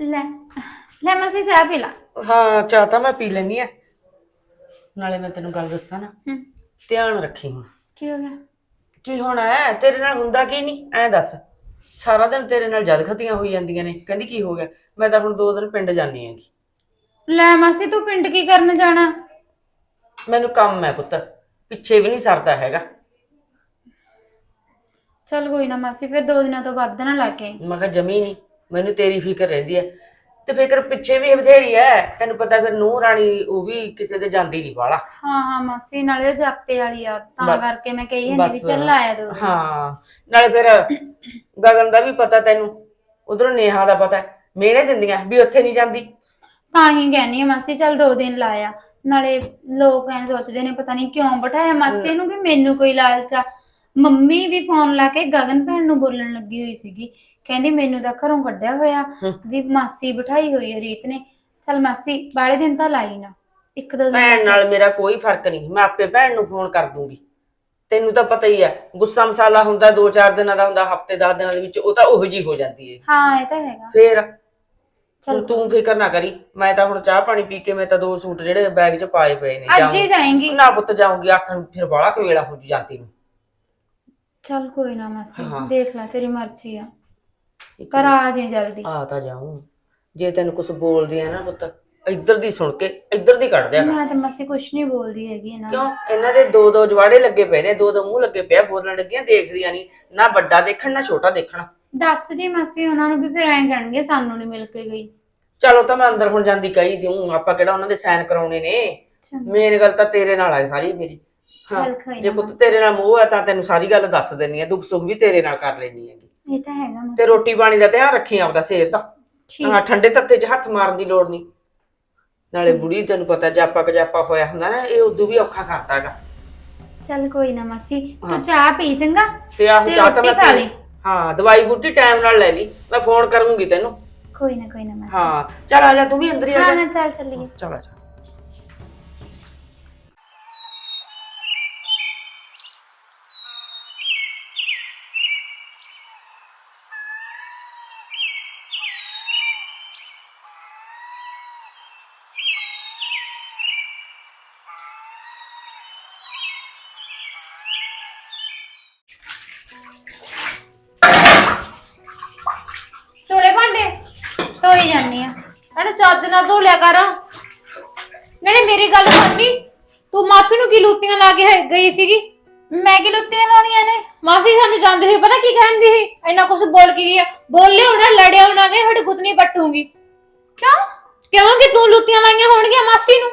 ਲੈ ਲੈ ਮਾਸੀ ਚਾਹ ਪੀ ਲਾ। ਹਾਂ ਚਾਹ ਤਾਂ ਮੈਂ ਪੀ ਲੈਣੀ ਆ। ਨਾਲੇ ਮੈਂ ਤੈਨੂੰ ਗੱਲ ਦੱਸਾਂ ਨਾ। ਹੂੰ। ਧਿਆਨ ਰੱਖੀ ਹੁਣ। ਕੀ ਹੋ ਗਿਆ? ਕੀ ਹੋਣਾ ਹੈ ਤੇਰੇ ਨਾਲ ਹੁੰਦਾ ਕੀ ਨਹੀਂ ਐਂ ਦੱਸ। ਸਾਰਾ ਦਿਨ ਤੇਰੇ ਨਾਲ ਜਦ ਖਤੀਆਂ ਹੋਈ ਜਾਂਦੀਆਂ ਨੇ। ਕਹਿੰਦੀ ਕੀ ਹੋ ਗਿਆ? ਮੈਂ ਤਾਂ ਹੁਣ ਦੋ ਦਿਨ ਪਿੰਡ ਜਾਣੀ ਹੈਗੀ। ਲੈ ਮਾਸੀ ਤੂੰ ਪਿੰਡ ਕੀ ਕਰਨ ਜਾਣਾ? ਮੈਨੂੰ ਕੰਮ ਹੈ ਪੁੱਤ। ਪਿੱਛੇ ਵੀ ਨਹੀਂ ਸਰਦਾ ਹੈਗਾ। ਚੱਲ ਕੋਈ ਨਾ ਮਾਸੀ ਫਿਰ ਦੋ ਦਿਨਾਂ ਤੋਂ ਵੱਧ ਨਾ ਲਾ ਕੇ। ਮੈਂ ਕਿਹਾ ਜਮੀ ਨਹੀਂ ਮੈਨੂੰ ਤੇਰੀ ਫਿਕਰ ਰਹਿੰਦੀ ਹੈ। ਤੇ ਫਿਕਰ ਪਿੱਛੇ ਵੀ ਬਥੇਰੀ ਹੈ। ਤੈਨੂੰ ਪਤਾ ਫਿਰ ਨੂੰਹ ਰਾਣੀ ਉਹ ਵੀ ਕਿਸੇ ਦੇ ਜਾਂਦੀ ਨਹੀਂ ਵਾਲਾ। ਹਾਂ ਹਾਂ ਮਾਸੀ ਨਾਲੇ ਉਹ ਜਾਪੇ ਵਾਲੀ ਆ। ਤਾਂ ਬਸ- ਕਰਕੇ ਮੈਂ ਕਹੀ ਜਾਂਦੀ ਵੀ ਬਸ। ਚੱਲ ਆਇਆ ਦੋ। ਹਾਂ ਨਾਲੇ ਫਿਰ ਗਗਨ ਦਾ ਵੀ ਪਤਾ ਤੈਨੂੰ। ਉਧਰੋਂ ਨੇਹਾ ਦਾ ਪਤਾ ਮੇੜੇ ਦਿੰਦੀਆਂ ਵੀ ਉੱਥੇ ਨਹੀਂ ਜਾਂਦੀ। ਤਾਂ ਹੀ ਕਹਿੰਨੀ ਆ ਮਾਸੀ ਚੱਲ ਦੋ ਦਿਨ ਲਾਇਆ ਨਾਲੇ ਲੋਕ ਐਂ ਸੋਚਦੇ ਨੇ ਪਤਾ ਨਹੀਂ ਕਿਉਂ ਬਿਠਾਇਆ ਮਾਸੀ ਨੂੰ ਵੀ ਮੈਨੂੰ ਕੋਈ ਲਾਲਚ। ਆ ਮੰਮੀ ਵੀ ਫੋਨ ਲਾ ਕੇ ਗਗਨ ਭੈਣ ਨੂੰ ਬੋਲਣ ਲੱਗੀ ਹੋਈ ਸੀਗੀ। ਕਹਿੰਦੀ ਮੈਨੂੰ ਤਾਂ ਘਰੋਂ ਕੱਢਿਆ ਹੋਇਆ। ਵੀ ਮਾਸੀ ਬਿਠਾਈ ਹੋਈ ਹੈ ਰੀਤ ਨੇ। ਚੱਲ ਮਾਸੀ ਬਾੜੇ ਦਿਨ ਤਾਂ ਲਾਈ ਨਾ। ਇੱਕ ਦੋ ਦਿਨ ਭੈਣ ਨਾਲ ਮੇਰਾ ਕੋਈ ਫ਼ਰਕ ਨਹੀਂ। ਮੈਂ ਆਪੇ ਭੈਣ ਨੂੰ ਫੋਨ ਕਰ ਦੂੰਗੀ। ਤੈਨੂੰ ਤਾਂ ਪਤਾ ਹੀ ਹੈ ਗੁੱਸਾ ਮਸਾਲਾ ਹੁੰਦਾ ਦੋ ਚਾਰ ਦਿਨਾਂ ਦਾ ਹੁੰਦਾ ਹਫ਼ਤੇ 10 ਦਿਨਾਂ ਦੇ ਵਿੱਚ ਉਹ ਤਾਂ ਉਹੋ ਜੀ ਹੋ ਜਾਂਦੀ ਹੈ ਹਾਂ ਇਹ ਤਾਂ ਹੈਗਾ। ਫੇਰ? ਚੱਲ। ਹੁਣ ਤੂੰ ਫਿਕਰ ਨਾ ਕਰੀ। ਮੈਂ ਤਾਂ ਹੁਣ ਚਾਹ ਪਾਣੀ ਪੀ ਕੇ ਮੈਂ ਤਾਂ ਦੋ ਸੂਟ ਜਿਹੜੇ ਬੈਗ 'ਚ ਪਾਏ ਪਏ ਨੇ ਅੱਜ ਹੀ ਜਾਏਂਗੀ। ਨਾ ਪੁੱਤ ਜਾਊਂਗੀ। ਆਖਣ ਫਿਰ ਬਾਲਾ ਕਵੇਲਾ ਹੋ ਜੀ ਜਾਂਦੀ ਨੂੰ। ਚੱਲ ਕੋਈ ਨਾ ਮਾਸੀ ਹਾਂ। ਦੇਖ ਲੈ ਤੇਰੀ ਮਰਜ਼ੀ ਆ। ਪਰ ਆ ਜਾਈਂ ਜਲਦੀ। ਆ ਤਾਂ ਜਾਊਂ। ਜੇ ਤੈਨੂੰ ਕੁਝ ਬੋਲਦੀ ਆ ਨਾ ਪੁੱਤ ਇੱਧਰ ਦੀ ਸੁਣ ਕੇ ਇੱਧਰ ਦੀ ਕੱਢ ਦਿਆ ਕਰ। ਮੈਂ ਤਾਂ ਮਾਸੀ ਕੁਛ ਨਹੀਂ ਬੋਲਦੀ ਹੈਗੀ ਇਹਨਾਂ ਨੂੰ। ਕਿਉਂ ਇਹਨਾਂ ਦੇ ਦੋ ਦੋ ਜਵਾੜੇ ਲੱਗੇ ਪਏ ਨੇ ਦੋ ਦੋ ਮੂੰਹ ਲੱਗੇ ਪਿਆ ਬੋਲਣ ਲੱਗੀਆਂ ਦੇਖਦੀਆਂ ਨਹੀਂ। ਨਾ ਵੱਡਾ ਦੇਖਣ ਨਾ ਛੋਟਾ ਦੇਖਣ। ਦੱਸ ਜੀ ਮਾਸੀ ਉਹਨਾਂ ਨੂੰ ਵੀ ਫਿਰ ਐਂ ਕਹਿਣਗੇ ਸਾਨੂੰ ਨਹੀਂ ਮਿਲ ਕੇ ਗਈ। ਚਲੋ ਤਾਂ ਮੈਂ ਅੰਦਰ ਹੁਣ ਜਾਂਦੀ ਕਹੀ ਦਿਉ ਆਪਾਂ ਕਿਹੜਾ ਉਹਨਾਂ ਦੇ ਸਾਈਨ ਕਰਾਉਣੇ ਨੇ? ਚੰਗਾ। ਮੇਨ ਗੱਲ ਤਾਂ ਤੇਰੇ ਨਾਲ ਆ ਸਾਰੀ ਮੇਰੀ। ਹਾਂ ਚੱਲ ਕੋਈ ਜੇ ਨਾ ਪੁੱਤ ਤੇਰੇ ਨਾਲ ਮੋਹ ਆ ਤਾਂ ਤੈਨੂੰ ਸਾਰੀ ਗੱਲ ਦੱਸ ਦੇਣੀ ਆ ਦੁੱਖ ਸੁੱਖ ਵੀ ਤੇਰੇ ਨਾਲ ਕਰ ਲੈਣੀ ਹੈਗੀ। ਇਹ ਤਾਂ ਹੈਗਾ ਮਾਸੀ। ਤੇ ਰੋਟੀ ਪਾਣੀ ਦਾ ਧਿਆਨ ਰੱਖੀ ਆਪਦਾ ਸਿਹਤ ਦਾ। ਠੀਕ। ਹਾਂ ਠੰਡੇ ਤੱਤੇ 'ਚ ਹੱਥ ਮਾਰਨ ਦੀ ਲੋੜ ਨਹੀਂ। ਨਾਲੇ ਬੁੜੀ ਤੈਨੂੰ ਪਤਾ ਜਾਪਾ ਕਜਾਪਾ ਹੋਇਆ ਹੁੰਦਾ ਨਾ ਇਹ ਉਦੋਂ ਵੀ ਔਖਾ ਕਰਦਾ ਹੈਗਾ। ਚੱਲ ਕੋਈ ਨਾ ਮਾਸੀ ਹਾਂ। ਤੂੰ ਚਾਹ ਪੀ ਚੰਗਾ? ਤੇ ਆਹ ਤੇ ਚਾਹ ਤਾਂ ਰੋਟੀ ਮੈਂ ਖਾ ਪੀ- ਲਈ। ਹਾਂ ਦਵਾਈ ਬੂਟੀ ਟਾਈਮ ਨਾਲ ਲੈ ਲਈ। ਮੈਂ ਫੋਨ ਕਰੂੰਗੀ ਤੈਨੂੰ। ਕੋਈ ਨਾ ਕੋਈ ਨਾ ਮਾਸੀ। ਹਾਂ ਚੱਲ ਆ ਜਾ ਤੂੰ ਵੀ ਅੰਦਰ ਹੀ ਆ ਹਾਂ ਜਾ। ਹਾਂ ਚੱਲ ਚੱਲੀਏ। ਚੱਲ ਆ ਜਾ। ਚੋਲੇ ਭਾਂਡੇ? ਧੋਈ ਜਾਨੀ ਆ। ਅਰੇ ਚੱਜ ਨਾਲ ਧੋ ਲਿਆ ਕਰ। ਨਾਲੇ ਮੇਰੀ ਗੱਲ ਮੰਨੀ ਤੂੰ ਮਾਸੀ ਨੂੰ ਕੀ ਲੂਤੀਆਂ ਲਾ ਕੇ ਹੈ- ਗਈ ਸੀਗੀ? ਮੈਂ ਕਿ ਲੁੱਤੀਆਂ ਲਾਉਣੀਆਂ ਨੇ? ਮਾਸੀ ਸਾਨੂੰ ਜਾਂਦੇ ਹੋਏ ਪਤਾ ਕੀ ਕਹਿੰਦੀ ਸੀ? ਇੰਨਾ ਕੁਝ ਬੋਲ ਕੇ ਗਈ ਆ। ਬੋਲੇ ਹੋਣਾ ਲੜਿਆ ਹੋਣਾ ਕਿ ਤੁਹਾਡੀ ਗੁੱਤਨੀ ਪੱਟੂਗੀ। ਕਿਉਂ? ਕਿਉਂ ਕਿ ਤੂੰ ਲੂਤੀਆਂ ਲਾਈਆਂ ਹੋਣਗੀਆਂ ਮਾਸੀ ਨੂੰ?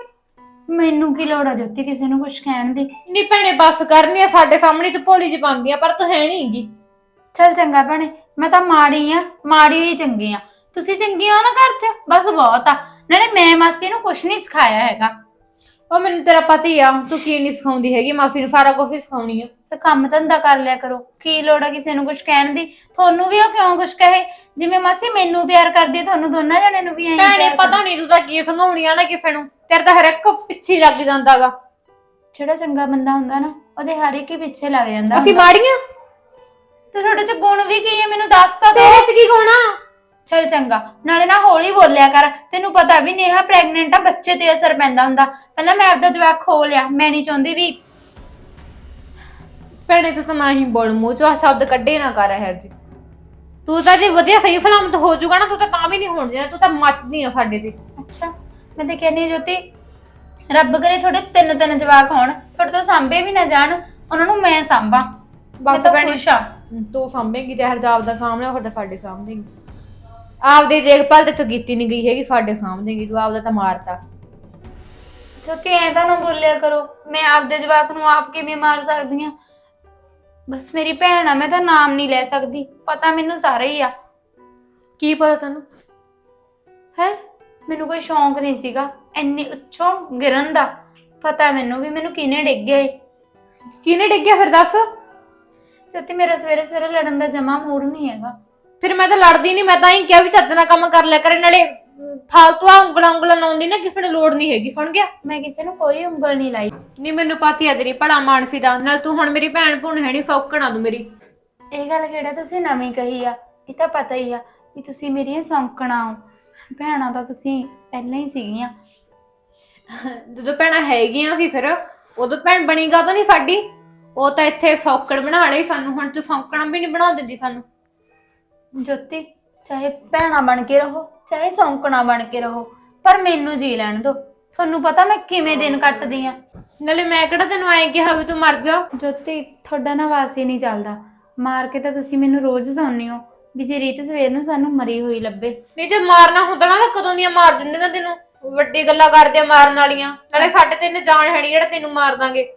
ਮੈਨੂੰ ਕੀ ਲੋੜ ਆ ਜੋਤੀ ਕਿਸੇ ਨੂੰ ਕੁਝ ਕਹਿਣ ਦੀ? ਨੀ ਭੈਣੇ ਬਸ ਕਰਨੀ ਆ ਸਾਡੇ ਸਾਹਮਣੇ ਤੇ ਭੋਲੀ ਜਿਹੀ ਪਾਉਂਦੀ ਆ ਪਰ ਤੂੰ ਹੈ ਨਹੀਂ ਹੈਗੀ। ਚੱਲ ਚੰਗਾ ਭੈਣੇ ਮੈਂ ਤਾਂ ਮਾੜੀ ਆ ਮਾੜੀ ਹੀ ਚੰਗੀ ਆ। ਤੁਸੀਂ ਚੰਗੀ ਹੋ ਨਾ ਘਰ 'ਚ? ਬਸ ਬਹੁਤ ਆ। ਨਾਲੇ ਮੈਂ ਮਾਸੀ ਨੂੰ ਕੁਝ ਨਹੀਂ ਸਿਖਾਇਆ ਹੈਗਾ। ਉਹ ਮੈਨੂੰ ਤੇਰਾ ਪਤਾ ਹੀ ਆ ਤੂੰ ਕੀ ਨਹੀਂ ਸਿਖਾਉਂਦੀ ਹੈਗੀ? ਮਾਸੀ ਨੂੰ ਸਾਰਾ ਕੁਝ ਸਿਖਾਉਣੀ ਆ। ਤੇ ਕੰਮ ਧੰਦਾ ਕਰ ਲਿਆ ਕਰੋ। ਕੀ ਲੋੜ ਆ ਕਿਸੇ ਨੂੰ ਕੁਝ ਕਹਿਣ ਦੀ? ਤੁਹਾਨੂੰ ਵੀ ਉਹ ਕਿਉਂ ਕੁਝ ਕਹੇ? ਜਿਵੇਂ ਮਾਸੀ ਮੈਨੂੰ ਪਿਆਰ ਕਰਦੀ ਹੈ ਤੁਹਾਨੂੰ ਦੋਨਾਂ ਜਣਿਆਂ ਨੂੰ ਵੀ ਐਂ ਭੈਣੇ ਪਤਾ ਨਹੀਂ ਤੂੰ ਤਾਂ ਕੀ ਸੰਘਾਉਣੀ ਆ ਨਾ ਕਿਸੇ ਨੂੰ। ਤੇਰੇ ਤਾਂ ਹਰ ਇੱਕ ਪਿੱਛੇ ਹੀ ਲੱਗ ਜਾਂਦਾਗਾ। ਜਿਹੜਾ ਚੰਗਾ ਬੰਦਾ ਹੁੰਦਾ ਨਾ ਉਹਦੇ ਹਰ ਇੱਕ ਹੀ ਪਿੱਛੇ ਲੱਗ ਜਾਂਦਾ। ਅਸੀਂ ਹੁੰਦਾ। ਮਾੜੀਆਂ? ਤੇ ਤੁਹਾਡੇ ਚ ਗੁਣ ਵੀ ਕੀ ਹੈ ਮੈਨੂੰ ਦੱਸ ਤਾਂ ਦੋ ਤੇਰੇ ਚ ਕੀ ਗੋਣਾ ਚੱਲ ਚੰਗਾ। ਨਾਲੇ ਨਾ ਹੌਲੀ ਬੋਲਿਆ ਕਰ। ਤੈਨੂੰ ਪਤਾ ਵੀ ਨੇਹਾ ਪ੍ਰੈਗਨੈਂਟ ਆ ਬੱਚੇ ਤੇ ਅਸਰ ਪੈਂਦਾ ਹੁੰਦਾ। ਪਹਿਲਾਂ ਮੈਂ ਆਪਦਾ ਜਵਾਬ ਖੋ ਲਿਆ। ਮੈਂ ਨਹੀਂ ਚਾਹੁੰਦੀ ਵੀ ਭੈਣੇ ਤੂੰ ਤਾਂ ਨਾ ਹੀ ਬੋਲ ਮੂੰਹ ਚੋਂ ਆਹ ਸ਼ਬਦ ਕੱਢੇ ਨਾ ਕਰ ਹੈ ਜੀ ਤੂੰ ਤਾਂ ਜੇ ਵਧੀਆ ਸਹੀ ਸਲਾਮਤ ਹੋ ਜਾਊਗਾ ਨਾ ਤੂੰ ਤਾਂ ਤਾਂ ਵੀ ਨਹੀਂ ਹੋਣ ਦੇਣਾ ਤੂੰ ਤਾਂ ਮੱਚਦੀ ਆ ਸਾਡੇ ਤੇ। ਅੱਛਾ ਮੈਂ ਤੇ ਕਹਿੰਦੀ ਹਾਂ ਜੋਤੀ ਰੱਬ ਕਰੇ ਤੁਹਾਡੇ ਤਿੰਨ ਤਿੰਨ ਜਵਾਕ ਹੋਣ ਤੁਹਾਡੇ ਤੋਂ ਸਾਂਭੇ ਵੀ ਨਾ ਜਾਣ ਉਹਨਾਂ ਨੂੰ ਮੈਂ ਸਾਂਭਾਂ। ਮੈਂ ਬਸ ਤਾਂ ਭੈਣੇ ਖੁਸ਼ ਆ ਤੂੰ ਸਾਂਭੇਂਗੀ ਤੇ ਹਰਜਾਬ ਦਾ ਸਾਹਮਣੇ ਉਹ ਤਾਂ ਸਾਡੇ ਸਾਹਮਣੇਗੀ ਆਪਦੀ ਦੇਖਭਾਲ ਤੇ ਤੂੰ ਕੀਤੀ ਨਹੀਂ ਗਈ ਹੈਗੀ ਸਾਡੇ ਸਾਹਮਣੇਗੀ ਤੂੰ ਆਪਦਾ ਤਾਂ ਮਾਰਤਾ। ਜੋਤੀ ਐਂ ਤਾਂ ਨਾ ਬੋਲਿਆ ਕਰੋ ਮੈਂ ਆਪਦੇ ਜਵਾਕ ਨੂੰ ਆਪ ਕਿਵੇਂ ਮਾਰ ਸਕਦੀ ਆ ਬਸ ਮੇਰੀ ਭੈਣ ਆ ਮੈਂ ਤਾਂ ਨਾਮ ਨਹੀਂ ਲੈ ਸਕਦੀ। ਪਤਾ ਮੈਨੂੰ ਸਾਰਾ ਹੀ ਆ। ਕੀ ਪਤਾ ਤੈਨੂੰ? ਹੈ? ਮੈਨੂੰ ਕੋਈ ਸ਼ੌਂਕ ਨਹੀਂ ਸੀਗਾ। ਇੰਨੀ ਉੱਚੋਂ ਗਿਰਨ ਦਾ। ਪਤਾ ਮੈਨੂੰ ਵੀ ਮੈਨੂੰ ਕਿਹਨੇ ਡਿੱਗਿਆ ਏ ਕਿਹਨੇ ਡਿੱਗਿਆ ਫਿਰ ਦੱਸ? ਜੋਤੀ ਮੇਰਾ ਸਵੇਰੇ ਸਵੇਰੇ ਲੜਨ ਦਾ ਜਮਾ ਮੂਡ ਨਹੀਂ ਹੈਗਾ। ਫਿਰ ਮੈਂ ਤਾਂ ਲੜਦੀ ਨਹੀਂ ਮੈਂ ਤਾਂ ਹੀ ਕਿਹਾ ਵੀ ਚੱਜ ਨਾਲ ਕੰਮ ਕਰ ਲਿਆ ਕਰੇ ਨਾਲੇ ਫਾਲਤੂ ਆ ਉਂਗਲਾਂ ਉਂਗਲਾਂ ਲਾਉਂਦੀ ਨਾ ਕਿਸੇ ਨੂੰ ਲੋੜ ਨਹੀਂ ਹੈਗੀ ਸੁਣ ਗਿਆ? ਮੈਂ ਕਿਸੇ ਨੂੰ ਕੋਈ ਉਂਗਲ ਨਹੀਂ ਲਾਈ। ਨਹੀਂ ਮੈਨੂੰ ਪਤੀ ਆ ਤੇਰੀ ਭਲਾ ਮਾਨਸੀ ਦਾ। ਨਾਲ ਤੂੰ ਹੁਣ ਮੇਰੀ ਭੈਣ ਭੁਣ ਹੈ ਨਹੀਂ ਸੌਕਣਾ ਤੂੰ ਮੇਰੀ। ਇਹ ਗੱਲ ਕਿਹੜਾ ਤੁਸੀਂ ਨਵੀਂ ਕਹੀ ਆ? ਇਹ ਤਾਂ ਪਤਾ ਹੀ ਆ ਵੀ ਤੁਸੀਂ ਮੇਰੀਆਂ ਸੌਂਕਣਾ ਹੋ। ਭੈਣਾਂ ਤਾਂ ਤੁਸੀਂ ਪਹਿਲਾਂ ਹੀ ਸੀਗੀਆਂ। ਜਦੋਂ ਭੈਣਾਂ ਹੈਗੀਆਂ ਸੀ ਫਿਰ ਉਦੋਂ ਭੈਣ ਬਣੀਗਾ ਤਾਂ ਨਹੀਂ ਸਾਡੀ? ਉਹ ਤਾਂ ਇੱਥੇ ਸੌਕੜ ਬਣਾ ਲਈ ਸਾਨੂੰ ਹੁਣ ਤੂੰ ਸੌਕਣਾ ਵੀ ਨਹੀਂ ਬਣਾ ਦਿੰਦੀ ਸਾਨੂੰ। ਜੋਤੀ ਚਾਹੇ ਭੈਣਾਂ ਬਣ ਕੇ ਰਹੋ। ਚਾਹੇ ਸੌਂਕਣਾ ਬਣ ਕੇ ਰਹੋ ਪਰ ਮੈਨੂੰ ਜੀ ਲੈਣ ਦਿਓ। ਤੁਹਾਨੂੰ ਪਤਾ ਮੈਂ ਕਿਵੇਂ ਦਿਨ ਕੱਟਦੀ ਆ। ਨਾਲੇ ਮੈਂ ਕਿਹੜਾ ਤੈਨੂੰ ਐਂ ਕਿਹਾ ਵੀ ਤੂੰ ਮਰ ਜਾ? ਜੋਤੀ ਤੁਹਾਡਾ ਨਾ ਵਾਸੀ ਨਹੀਂ ਚੱਲਦਾ। ਮਾਰ ਕੇ ਤਾਂ ਤੁਸੀਂ ਮੈਨੂੰ ਰੋਜ਼ ਸੌਂਦੇ ਹੋ ਵੀ ਜੇ ਰੀਤ ਸਵੇਰ ਨੂੰ ਸਾਨੂੰ ਮਰੀ ਹੋਈ ਲੱਭੇ। ਨਹੀਂ ਜੇ ਮਾਰਨਾ ਹੁੰਦਾ ਨਾ ਤਾਂ ਕਦੋਂ ਦੀਆਂ ਮਾਰ ਦਿੰਦੀਆਂ ਤੈਨੂੰ? ਵੱਡੀ ਗੱਲਾਂ ਕਰਦੇ ਆ ਮਾਰਨ ਵਾਲੀਆਂ। ਨਾਲੇ ਸਾਡੇ ਤੇ ਇਹਨੇ ਜਾਨ ਹੈ ਨੀ ਜਿਹੜਾ ਤੈਨੂੰ ਮਾਰ ਦਾਂਗੇ।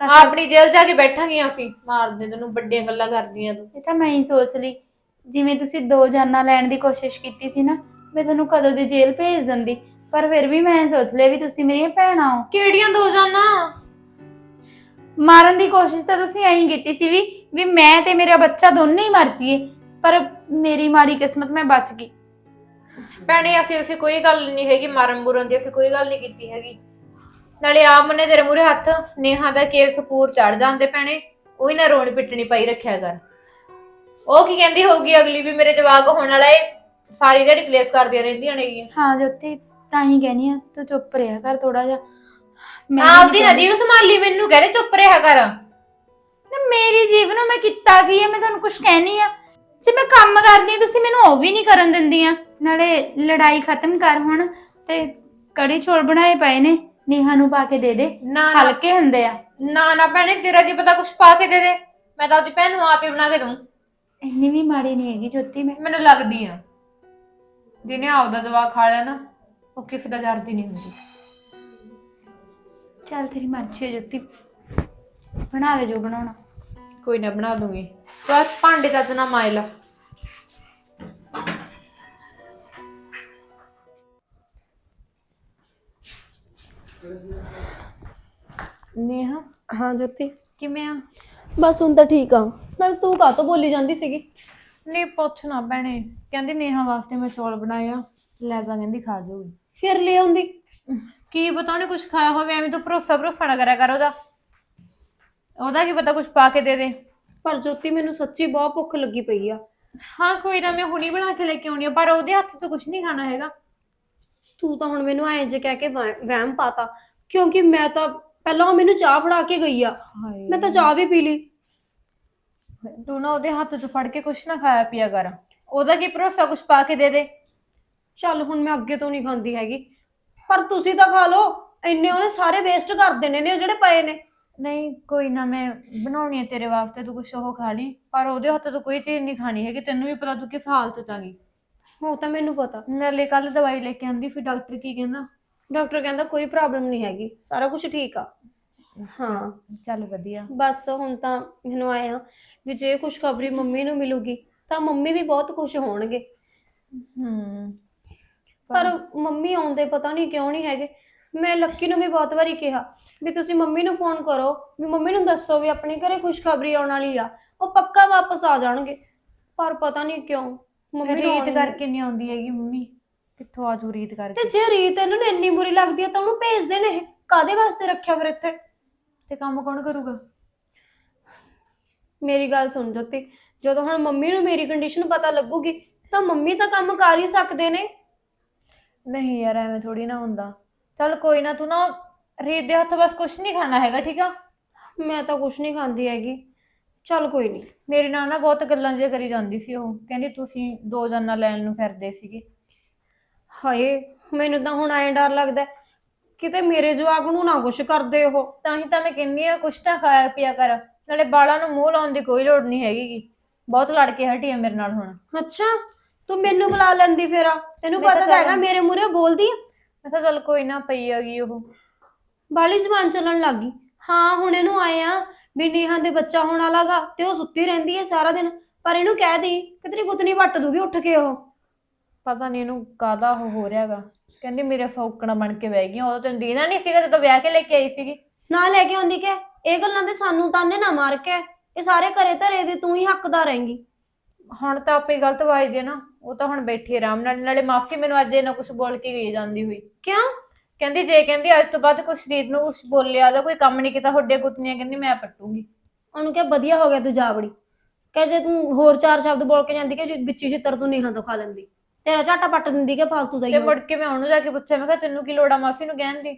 ਆਪਣੀ ਜੇਲ੍ਹ ਜਾ ਕੇ ਬੈਠਾਂਗੀਆਂ ਅਸੀਂ। ਮਾਰਦੇ ਤੈਨੂੰ ਵੱਡੀਆਂ ਗੱਲਾਂ ਕਰਦੀਆਂ ਤੂੰ। ਇਹ ਤਾਂ ਮੈਂ ਹੀ ਸੋਚ ਲਈ। ਜਿਵੇਂ ਤੁਸੀਂ ਦੋ ਜਾਨਾਂ ਲੈਣ ਦੀ ਕੋਸ਼ਿਸ਼ ਕੀਤੀ ਸੀ ਨਾ ਮੈਂ ਤੁਹਾਨੂੰ ਕਦੋਂ ਦੀ ਜੇਲ੍ਹ ਭੇਜ ਦਿੰਦੀ? ਪਰ ਫਿਰ ਵੀ ਮੈਂ ਸੋਚ ਲਿਆ ਵੀ ਤੁਸੀਂ ਮੇਰੀਆਂ ਭੈਣਾਂ ਹੋ। ਕਿਹੜੀਆਂ ਦੋ ਜਾਨਾਂ? ਮਾਰਨ ਦੀ ਕੋਸ਼ਿਸ਼ ਤਾਂ ਤੁਸੀਂ ਐਂ ਹੀ ਕੀਤੀ ਸੀ ਵੀ ਵੀ ਮੈਂ ਤੇ ਮੇਰਾ ਬੱਚਾ ਦੋਨੇ ਹੀ ਮਰ ਜਾਈਏ ਪਰ ਮੇਰੀ ਮਾੜੀ ਕਿਸਮਤ ਮੈਂ ਬਚ ਗਈ। ਭੈਣੇ ਅਸੀਂ ਅਸੀਂ ਕੋਈ ਗੱਲ ਨਹੀਂ ਹੈਗੀ ਮਾਰਨ ਮੁਰਨ ਦੀ ਅਸੀਂ ਕੋਈ ਗੱਲ ਨਹੀਂ ਕੀਤੀ ਹੈਗੀ। ਨਾਲੇ ਆ ਮਨੇ ਤੇਰੇ ਮੂਰੇ ਹੱਥ ਨੇਹਾ ਦਾ ਕੇਸ ਪੂਰ ਚੜ ਜਾਂਦੇ ਭੈਣੇ ਉਹੀ ਨਾ ਰੋਣ ਪਿੱਟਣੀ ਪਈ ਰੱਖਿਆ ਕਰ। ਉਹ ਕੀ ਕਹਿੰਦੀ ਹੋਊਗੀ ਅਗਲੀ ਵੀ ਮੇਰੇ ਜਵਾਕ ਹੋਣ ਵਾਲਾ ਏ ਸਾਰੀ ਜਿਹੜੀ ਕਲੇਸ ਕਰਦੀਆਂ ਰਹਿੰਦੀਆਂ ਨੇਗੀਆਂ ਹਾਂ ਜੋਤੀ ਤਾਂ ਹੀ ਕਹਿਨੀ ਆ ਤੂੰ ਚੁੱਪ ਰਿਹਾ ਕਰ ਥੋੜਾ ਜਿਹਾ। ਮੈਂ ਉਹਦੀ ਕਹਿੰਦੀ- ਨਜੀਬ ਸੰਭਾਲੀ ਮੈਨੂੰ ਕਹਿ ਰਹੇ ਚੁੱਪ ਰਿਹਾ ਕਰ। ਨਾ ਮੇਰੀ ਜੀਵਨ ਨੂੰ ਮੈਂ ਕੀਤਾ ਕੀ ਹੈ ਮੈਂ ਤੁਹਾਨੂੰ ਕੁਝ ਕਹਿਣੀ ਆ। ਜੇ ਮੈਂ ਕੰਮ ਕਰਦੀ ਹਾਂ ਤੁਸੀਂ ਮੈਨੂੰ ਉਹ ਵੀ ਨਹੀਂ ਕਰਨ ਦਿੰਦੀਆਂ। ਨਾਲੇ ਲੜਾਈ ਖਤਮ ਕਰ ਹੁਣ ਤੇ ਕੜੀ ਚੌਲ ਬਣਾਏ ਪਏ ਨੇ ਨੀਹਾ ਨੂੰ ਪਾ ਕੇ ਦੇ ਦੇ। ਨਾ ਨਾ। ਹਲਕੇ ਹੁੰਦੇ ਆ। ਨਾ ਨਾ ਭੈਣੇ ਤੇਰਾ ਕੀ ਪਤਾ ਕੁਛ ਪਾ ਕੇ ਦੇ ਦੇ। ਮੈਂ ਤਾਂ ਉਹਦੀ ਭੈਣ ਨੂੰ ਆਪ ਹੀ ਬਣਾ ਕੇ ਦੂੰ ਇੰਨੀ ਵੀ ਮਾੜੀ ਨਹੀਂ ਹੈਗੀ ਜੋਤੀ ਮੈਂ। ਮੈਨੂੰ ਲੱਗਦੀ ਆ। ਜਿਹਨੇ ਆਪਦਾ ਦਵਾ ਖਾ ਲਿਆ ਨਾ ਉਹ ਕਿਸੇ ਦਾ ਜਰਦੀ ਨਹੀਂ ਹੁੰਦੀ। ਚੱਲ ਤੇਰੀ ਮਰਜ਼ੀ ਹੈ ਜੋਤੀ। ਬਣਾ ਦੇ ਜੋ ਬਣਾਉਣਾ। ਕੋਈ ਨਾ ਬਣਾ ਦੂੰਗੀ। ਬਸ ਭਾਂਡੇ ਦਾ ਨਾ ਮਾਇ ਲਾ। ਨੇਹਾ? ਹਾਂ ਜੋਤੀ। ਕਿਵੇਂ ਆ? ਬਸ ਹੁਣ ਤਾਂ ਠੀਕ ਆ। ਨਾਲ ਤੂੰ ਕਾਹਤੋਂ ਬੋਲੀ ਜਾਂਦੀ ਸੀਗੀ? ਨਹੀਂ ਪੁੱਛ ਨਾ ਭੈਣੇ। ਕਹਿੰਦੀ ਨੇਹਾ ਵਾਸਤੇ ਮੈਂ ਚੌਲ ਬਣਾਏ ਆ। ਲੈ ਜਾ ਕਹਿੰਦੀ ਖਾ ਜਾਊਗੀ। ਫਿਰ ਲੈ ਆਉਂਦੀ। ਕੀ ਪਤਾ ਉਹਨੇ ਕੁਝ ਖਾਇਆ ਹੋਵੇ ਐਵੇਂ ਤੂੰ ਭਰੋਸਾ ਭਰੋਸਾ ਨਾ ਕਰਿਆ ਕਰ ਉਹਦਾ। ਉਹਦਾ ਕੀ ਪਤਾ ਕੁਝ ਪਾ ਕੇ ਦੇ ਦੇ। ਪਰ ਜੋਤੀ ਮੈਨੂੰ ਸੱਚੀ ਬਹੁਤ ਭੁੱਖ ਲੱਗੀ ਪਈ ਆ। ਹਾਂ ਕੋਈ ਨਾ ਮੈਂ ਹੁਣੀ ਬਣਾ ਕੇ ਲੈ ਕੇ ਆਉਣੀ ਆ ਪਰ ਉਹਦੇ ਹੱਥ ਤੋਂ ਕੁਝ ਨਹੀਂ ਖਾਣਾ ਹੈਗਾ। ਤੂੰ ਤਾਂ ਹੁਣ ਮੈਨੂੰ ਐਂ ਜੇ ਕਹਿ ਕੇ ਵਹਿ- ਵਹਿਮ ਪਾਤਾ। ਕਿਉਂਕਿ ਮੈਂ ਤਾਂ ਪਹਿਲਾਂ ਉਹ ਮੈਨੂੰ ਚਾਹ ਫੜਾ ਕੇ ਗਈ ਆ। ਮੈਂ ਤਾਂ ਚਾਹ ਵੀ ਪੀ ਲਈ। ਤੂੰ ਨਾ ਉਹਦੇ ਹੱਥ 'ਚ ਫੜ ਕੇ ਕੁਝ ਨਾ ਖਾਇਆ ਪੀਆ ਕਰ। ਉਹਦਾ ਕੀ ਭਰੋਸਾ ਕੁਝ ਪਾ ਕੇ ਦੇ ਦੇ? ਚੱਲ ਹੁਣ ਮੈਂ ਅੱਗੇ ਤੋਂ ਨਹੀਂ ਖਾਂਦੀ ਹੈਗੀ। ਪਰ ਤੁਸੀਂ ਤਾਂ ਖਾ ਲਓ ਇੰਨੇ ਉਹਨੇ ਸਾਰੇ ਵੇਸਟ ਕਰ ਦੇਣੇ ਨੇ ਉਹ ਜਿਹੜੇ ਪਏ ਨੇ। ਨਹੀਂ ਕੋਈ ਨਾ ਮੈਂ ਬਣਾਉਣੀ ਹੈ ਤੇਰੇ ਵਾਸਤੇ ਤੂੰ ਕੁਝ ਉਹ ਖਾ ਲਈ। ਪਰ ਉਹਦੇ ਹੱਥ ਤੋਂ ਕੋਈ ਚੀਜ਼ ਨਹੀਂ ਖਾਣੀ ਹੈਗੀ ਤੈਨੂੰ ਵੀ ਪਤਾ ਤੂੰ ਕਿਸ ਹਾਲਤ 'ਚ ਆਂਗੀ ਉਹ ਤਾਂ ਮੈਨੂੰ ਪਤਾ। ਨਾਲੇ ਕੱਲ ਦਵਾਈ ਲੈ ਕੇ ਆਂਦੀ ਫਿਰ ਡਾਕਟਰ ਕੀ ਕਹਿੰਦਾ? ਡਾਕਟਰ ਕਹਿੰਦਾ ਕੋਈ ਪ੍ਰੋਬਲਮ ਨਹੀਂ ਹੈਗੀ ਸਾਰਾ ਕੁਝ ਠੀਕ ਆ। ਹਾਂ। ਚੱਲ ਵਧੀਆ। ਬਸ ਹੁਣ ਤਾਂ ਮੈਨੂੰ ਆਇਆ ਵੀ ਜੇ ਖੁਸ਼ਖਬਰੀ ਮੰਮੀ ਨੂੰ ਮਿਲੂਗੀ ਤਾਂ ਮੰਮੀ ਵੀ ਬਹੁਤ ਖੁਸ਼ ਹੋਣਗੇ। ਹੂੰ। ਪਰ ਮੰਮੀ ਆਉਂਦੇ ਪਤਾ ਨਹੀਂ ਕਿਉਂ ਨਹੀਂ ਹੈਗੇ। ਮੈਂ ਲੱਕੀ ਨੂੰ ਵੀ ਬਹੁਤ ਵਾਰੀ ਕਿਹਾ ਵੀ ਤੁਸੀਂ ਮੰਮੀ ਨੂੰ ਫੋਨ ਕਰੋ ਵੀ ਮੰਮੀ ਨੂੰ ਦੱਸੋ ਵੀ ਆਪਣੇ ਘਰੇ ਖੁਸ਼ਖਬਰੀ ਆਉਣ ਵਾਲੀ ਆ ਉਹ ਪੱਕਾ ਵਾਪਸ ਆ ਜਾਣਗੇ। ਪਰ ਪਤਾ ਨਹੀਂ ਕਿਉਂ ਮੰਮੀ ਨੂੰ ਰੀਤ ਕਰਕੇ ਨਹੀਂ ਆਉਂਦੀ ਹੈਗੀ ਮੰਮੀ? ਕਿੱਥੋਂ ਆਜੂ ਰੀਤ ਤੇ ਕਰਕੇ ਜੇ ਰੀਤ ਇਹਨਾਂ ਨੂੰ ਇੰਨੀ ਬੁਰੀ ਲੱਗਦੀ ਹੈ ਤਾਂ ਉਹਨੂੰ ਭੇਜਦੇ ਨੇ ਇਹ। ਕਾਦੇ ਵਾਸਤੇ ਰੱਖਿਆ ਫਿਰ ਇੱਥੇ? ਤੇ ਕੰਮ ਕੌਣ ਕਰੂਗਾ? ਮੇਰੀ ਗੱਲ ਸੁਣ ਜੋਤੀ ਜਦੋਂ ਹੁਣ ਮੰਮੀ ਨੂੰ ਮੇਰੀ ਕੰਡੀਸ਼ਨ ਪਤਾ ਲੱਗੂਗੀ ਤਾਂ ਮੰਮੀ ਤਾਂ ਕੰਮ ਕਰ ਹੀ ਸਕਦੇ ਨੇ। ਨਹੀਂ ਯਾਰ ਐਵੇਂ ਥੋੜੀ ਨਾ ਹੁੰਦਾ। ਚੱਲ ਕੋਈ ਨਾ ਤੂੰ ਨਾ ਰੀਤ ਦੇ ਹੱਥ ਬਸ ਕੁਝ ਨਹੀਂ ਖਾਣਾ ਹੈਗਾ ਠੀਕ ਆ? ਮੈਂ ਤਾਂ ਕੁਛ ਨਹੀਂ ਖਾਂਦੀ ਹੈਗੀ। ਚੱਲ ਕੋਈ ਨਹੀਂ। ਮੇਰੇ ਨਾਲ ਨਾ ਬਹੁਤ ਗੱਲਾਂ ਜਿਹੀਆਂ ਕਰੀ ਜਾਂਦੀ ਸੀ ਉਹ। ਕਹਿੰਦੀ ਤੁਸੀਂ ਦੋ ਜਨਾਂ ਲੈਣ ਨੂੰ ਫਿਰਦੇ ਸੀਗੇ। ਹਾਏ ਮੈਨੂੰ ਤਾਂ ਹੁਣ ਐਂ ਡਰ ਲੱਗਦਾ ਹੈ, ਕਿਤੇ ਮੇਰੇ ਜਵਾਕ ਨੂੰ ਨਾ ਕੁਛ ਕਰਦੇ ਉਹ। ਤਾਂ ਹੀ ਤਾਂ ਮੈਂ ਕਹਿੰਦੀ ਆ ਕੁਛ ਤਾਂ ਖਾਇਆ ਪੀਆ ਕਰ। ਨਾਲੇ ਬਾਲਾਂ ਨੂੰ ਮੂੰਹ ਲਾਉਣ ਦੀ ਕੋਈ ਲੋੜ ਨਹੀਂ ਹੈਗੀ। ਗੀ। ਬਹੁਤ ਲੜ ਕੇ ਹਟੀ ਆ ਮੇਰੇ ਨਾਲ ਹੁਣ। ਅੱਛਾ ਤੂੰ ਮੈਨੂੰ ਬੁਲਾ ਲੈਂਦੀ ਫੇਰ ਆ। ਤੈਨੂੰ ਮੈਂ ਤਾਂ ਪਤਾ ਤਾਂ ਹੈਗਾ ਮੇਰੇ ਮੂਹਰੇ ਬੋਲਦੀ ਆ। ਮੈਂ ਕਿਹਾ ਚੱਲ ਕੋਈ ਨਾ ਪਈ ਹੈਗੀ ਉਹ। ਬਾਲੀ ਜ਼ਬਾਨ ਚੱਲਣ ਲੱਗ ਗਈ। ਹਾਂ ਹੁਣ ਇਹਨੂੰ ਆਏ ਆ। ਵੀ ਨੇਹਾਂ ਦੇ ਬੱਚਾ ਹੋਣ ਵਾਲਾਗਾ ਤੇ ਉਹ ਸੁੱਤੀ ਰਹਿੰਦੀ ਹੈ ਸਾਰਾ ਦਿਨ। ਪਰ ਇਹਨੂੰ ਕਹਿ ਦੀ ਕਿ ਤੇਰੀ ਗੁੱਤਨੀ ਵੱਟ ਦੂਗੀ ਉੱਠ ਕੇ ਉਹ। ਪਤਾ ਨਹੀਂ ਇਹਨੂੰ ਕਾਦਾ ਉਹ ਹੋ ਰਿਹਾਗਾ ਕਹਿੰਦੀ ਮੇਰੇ ਸੌਕਣਾ ਬਣ ਕੇ ਬਹਿ ਗਈ ਉਦੋਂ ਤੈਨੂੰ ਦੇਣਾ ਨਹੀਂ ਸੀਗਾ ਜਦੋਂ ਵਿਆਹ ਕੇ ਲੈ ਕੇ ਆਈ ਸੀਗੀ। ਨਾ ਲੈ ਕੇ ਆਉਂਦੀ ਕਿ ਇਹ ਗੱਲਾਂ ਤੇ ਸਾਨੂੰ ਤਾਨੇ ਨਾ ਮਾਰ ਕੇ ਇਹ ਸਾਰੇ ਘਰੇ ਧਰੇ ਦੇ ਤੂੰ ਹੀ ਹੱਕਦਾਰ ਰਹੇਂਗੀ। ਹੁਣ ਤਾਂ ਆਪੇ ਗਲਤ ਵੱਜਦੀ ਨਾ ਉਹ ਤਾਂ ਹੁਣ ਬੈਠੀ ਆਰਾਮ ਨਾਲ ਨਾਲੇ ਮਾਸੀ ਮੈਨੂੰ ਅੱਜ ਇਹਨਾਂ ਕੁਝ ਬੋਲ ਕੇ ਗਈ ਜਾਂਦੀ ਹੋਈ। ਕਿਉਂ? ਕਹਿੰਦੀ ਜੇ ਕਹਿੰਦੀ ਅੱਜ ਤੋਂ ਬਾਅਦ ਕੁਛ ਰੀਤ ਨੂੰ ਕੁਛ ਬੋਲਿਆ ਦਾ ਕੋਈ ਕੰਮ ਨਹੀਂ ਕੀਤਾ ਤੁਹਾਡੇ ਗੁੱਤਨੀਆਂ ਕਹਿੰਦੀ ਮੈਂ ਪੱਟੂਗੀ। ਉਹਨੂੰ ਕਿਹਾ ਵਧੀਆ ਹੋ ਗਿਆ ਤੂੰ ਜਾ ਵੜੀ ਕਹੇ ਜੇ ਤੂੰ ਹੋਰ ਚਾਰ ਸ਼ਬਦ ਬੋਲ ਕੇ ਜਾਂਦੀ ਕਿ ਵਿੱਚ ਛਿੱਤਰ ਤੂੰ ਨਹੀਂ ਤੋਂ ਖਾ ਲੈਂਦੀ। ਤੇਰਾ ਝਾਟਾ ਪੱਟ ਦਿੰਦੀ ਕਿ ਫਾਲਤੂ ਦਾ ਹੀ ਤੇ। ਮੁੜ ਕੇ ਮੈਂ ਉਹਨੂੰ ਜਾ ਕੇ ਪੁੱਛਿਆ ਮੈਂ ਕਿਹਾ ਤੈਨੂੰ ਕੀ ਲੋੜ ਆ ਮਾਸੀ ਨੂੰ ਕਹਿਣ ਦੀ?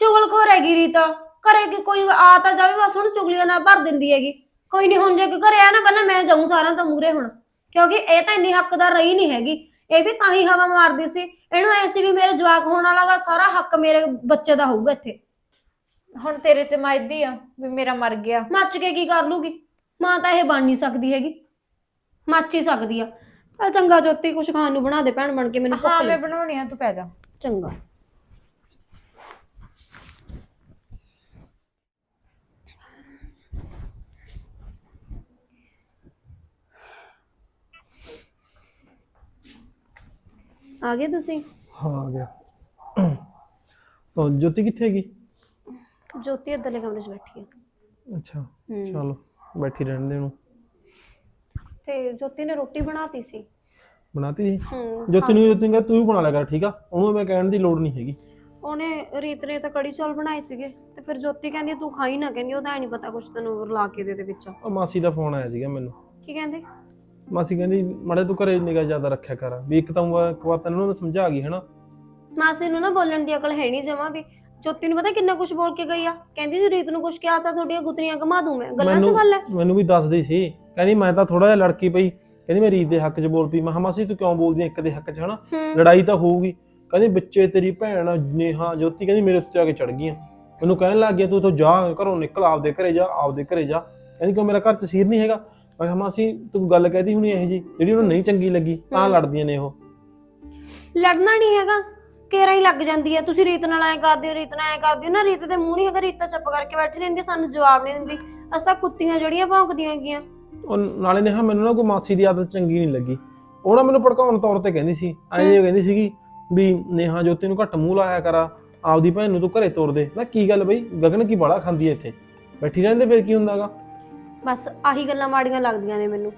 ਚੁਗਲਖੋਰ ਹੈਗੀ ਰੀਤਾ ਘਰੇ ਕਿ ਕੋਈ ਆ ਤਾਂ ਜਾਵੇ ਬਸ ਉਹਨੂੰ ਚੁਗਲੀਆਂ ਨਾਲ ਭਰ ਦਿੰਦੀ ਹੈਗੀ। ਕੋਈ ਨਹੀਂ ਹੁਣ ਜੇ ਕੋਈ ਘਰੇ ਆ ਨਾ ਪਹਿਲਾਂ ਮੈਂ ਜਾਊਂ ਸਾਰਿਆਂ ਤੋਂ ਮੂਰੇ ਹੁਣ। ਕਿਉਂਕਿ ਇਹ ਤਾਂ ਇੰਨੀ ਹੱਕਦਾਰ ਰਹੀ ਨਹੀਂ ਹੈਗੀ। ਇਹ ਵੀ ਤਾਂ ਹੀ ਹਵਾ ਮਾਰਦੀ ਸੀ। ਇਹਨੂੰ ਐ ਸੀ ਵੀ ਮੇਰੇ ਜਵਾਕ ਹੋਣ ਵਾਲਾਗਾ ਸਾਰਾ ਹੱਕ ਮੇਰੇ ਬੱਚੇ ਦਾ ਹੋਊਗਾ ਇੱਥੇ। ਹੁਣ ਤੇਰੇ ਤੇ ਮਾਇਦੀ ਆ ਵੀ ਮੇਰਾ ਮਰ ਗਿਆ। ਮੱਚ ਕੇ ਕੀ ਕਰ ਲੂਗੀ? ਮਾਂ ਤਾਂ ਇਹ ਬਣ ਨਹੀਂ ਸਕਦੀ ਹੈਗੀ। ਮੱਚ ਹੀ ਸਕਦੀ ਆ। ਚੱਲ ਚੰਗਾ ਜੋਤੀ ਕੁਛ ਖਾਣ ਨੂੰ ਬਣਾ ਦੇ ਭੈਣ ਬਣ ਕੇ ਮੈਨੂੰ ਹਾਂ ਮੈਂ ਲੱਗੀ। ਬਣਾਉਣੀ ਆ ਤੂੰ ਪੈ ਜਾ। ਚੰਗਾ। ਆ ਗਏ ਤੁਸੀਂ? ਹਾਂ ਆ ਗਿਆ। ਤਾਂ ਜੋਤੀ ਕਿੱਥੇ ਹੈਗੀ? ਜੋਤੀ ਇੱਧਰਲੇ ਕਮਰੇ 'ਚ ਬੈਠੀ ਹੈ ਅੱਛਾ ਹੂੰ। ਚਲ ਬੈਠੀ ਰਹਿਣ ਦੇ ਉਹਨੂੰ। ਤੇ ਜੋਤੀ ਨੇ ਰੋਟੀ ਬਣਾਤੀ ਸੀ। ਬਣਾਤੀ ਹੂੰ ਜੋਤੀ ਨੂੰ ਜੋਤੀ ਕਹਿੰਦਾ ਤੂੰ ਵੀ ਬਣਾ ਲਿਆ ਕਰ ਠੀਕ ਆ? ਉਹਨੂੰ ਮੈਂ ਕਹਿਣ ਦੀ ਲੋੜ ਨਹੀਂ ਹੈਗੀ। ਉਹਨੇ ਰੀਤ ਨੇ ਤਾਂ ਕੜੀ ਚੌਲ ਬਣਾਏ ਸੀਗੇ ਤੇ ਫਿਰ ਜੋਤੀ ਕਹਿੰਦੀ ਤੂੰ ਖਾਈ ਨਾ ਕਹਿੰਦੀ ਉਹਦਾ ਨਹੀਂ ਪਤਾ ਕੁਛ ਤੈਨੂੰ ਰਲਾ ਕੇ ਦੇ ਦੇ ਵਿੱਚ। ਉਹ ਮਾਸੀ ਦਾ ਫੋਨ ਆਇਆ ਸੀਗਾ ਮੈਨੂੰ। ਕੀ ਕਹਿੰਦੇ? ਮਾਸੀ ਕਹਿੰਦੀ ਮੜੇ ਤੂੰ ਘਰੇ ਨਿਗਾਹ ਜ਼ਿਆਦਾ ਰੱਖਿਆ ਕਰ। ਵੀ ਇੱਕ ਤਾਂ ਉਹ ਇੱਕ ਵਾਰ ਤੈਨੂੰ ਮੈਂ ਸਮਝਾ ਗਈ ਹਨਾ? ਮਾਸੀ ਨੂੰ ਨਾ ਬੋਲਣ ਦੀ ਅਕਲ ਹੈ ਨਹੀਂ ਜਮਾ ਵੀ ਜੋਤੀ ਨੂੰ ਪਤਾ ਕਿੰਨਾ ਕੁਝ ਬੋਲ ਕੇ ਗਈ ਆ? ਕਹਿੰਦੀ ਜੇ ਰੀਤ ਨੂੰ ਕੁਝ ਕਿਹਾ ਤਾਂ ਤੁਹਾਡੀਆਂ ਗੁੱਤਰੀਆਂ ਘਮਾ ਦੂੰ ਮੈਂ। ਗੱਲਾਂ 'ਚ ਗੱਲ ਹੈ? ਮੈਨੂੰ ਵੀ ਦੱਸਦੀ ਸੀ। ਕਹਿੰਦੀ ਮੈਂ ਤਾਂ ਥੋੜਾ ਜਿਹਾ ਲੜਕੀ ਪਈ ਕਹਿੰਦੀ ਮੈਂ ਰੀਤ ਦੇ ਹੱਕ 'ਚ ਬੋਲ ਪਈ। ਮੈਂ ਕਿਹਾ ਮਾਸੀ ਤੂੰ ਕਿਉਂ ਬੋਲਦੀ ਇੱਕ ਦੇ ਹੱਕ 'ਚ ਹਨਾ? ਹੂੰ। ਲੜਾਈ ਤਾਂ ਹੋਊਗੀ। ਕਹਿੰਦੀ ਬੱਚੇ ਤੇਰੀ ਭੈਣ ਨੇਹਾ ਜੋਤੀ ਕਹਿੰਦੀ ਮੇਰੇ ਉੱਤੇ ਆ ਕੇ ਚੜ ਗਈਆਂ। ਮੈਨੂੰ ਕਹਿਣ ਲੱਗ ਗਿਆ ਤੂੰ ਇੱਥੋਂ ਜਾ ਘਰੋਂ ਨਿਕਲ ਆਪਦੇ ਘਰੇ ਜਾ ਆਪਦੇ ਘਰੇ ਜਾ। ਕਹਿੰਦੀ ਕਿਉਂ ਮੇਰਾ ਘਰ ਤਸੀਰ ਨਹੀਂ ਹੈਗਾ? ਮੈਂ ਕਿਹਾ ਮਾਸੀ ਤੂੰ ਗੱਲ ਕਹਿਦੀ ਹੁਣੀ ਇਹ ਜੀ ਜਿਹੜੀ ਉਹਨੂੰ ਨਹੀਂ ਚੰਗੀ ਲੱਗੀ ਤਾਂ। ਲੜਦੀਆਂ ਨੇ ਉਹ। ਲੜਨਾ ਨਹੀਂ ਹੈਗਾ। ਕੇਰਾ ਹੀ ਲੱਗ ਜਾਂਦੀ ਹੈ ਤੁਸੀਂ ਰੀਤ ਨਾਲ ਐ ਕਰਦੇ ਹੋ ਰੀਤ ਨਾਲ ਐ ਕਰਦੇ ਹੋ। ਨਾ ਰੀਤ ਦੇ ਮੂੰਹ ਨਹੀਂ ਹੈਗਾ। ਰੀਤ ਤਾਂ ਚੁੱਪ ਕਰਕੇ ਬੈਠੀ ਰਹਿੰਦੀ ਹੈ, ਸਾਨੂੰ ਜਵਾਬ ਨਹੀਂ ਦਿੰਦੀ। ਅਸੀਂ ਤਾਂ ਕੁੱਤੀਆਂ ਜਿਹੜੀਆਂ ਭੌਂਕਦੀਆਂ ਹੈਗੀਆਂ। ਉਹ ਨਾਲੇ ਨੇਹਾ ਮੈਨੂੰ ਨਾ ਕੋਈ ਮਾਸੀ ਦੀ ਆਦਤ ਚੰਗੀ ਨਹੀਂ ਲੱਗੀ। ਉਹ ਨਾ ਮੈਨੂੰ ਭੜਕਾਉਣ ਤੌਰ ਤੇ ਕਹਿੰਦੀ ਸੀ ਐਂ ਜੇ ਕਹਿੰਦੀ ਸੀਗੀ ਵੀ ਨੇਹਾ ਜੋਤੀ ਨੂੰ ਘੱਟ ਮੂੰਹ ਲਾਇਆ ਕਰਾ ਆਪਦੀ ਭੈਣ ਨੂੰ ਤੂੰ ਘਰੇ ਤੋਰ ਦੇ। ਮੈਂ ਕੀ ਗੱਲ ਬਈ ਗਗਨ ਕੀ ਬੜਾ ਖਾਂਦੀ ਐ ਇੱਥੇ? ਬੈਠੀ ਰਹਿੰਦੇ ਫਿਰ ਕੀ ਹੁੰਦਾਗਾ? ਬਸ ਆਹੀ ਗੱਲਾਂ ਮਾੜੀਆਂ ਲੱਗਦੀਆਂ ਨੇ ਮੈਨੂੰ।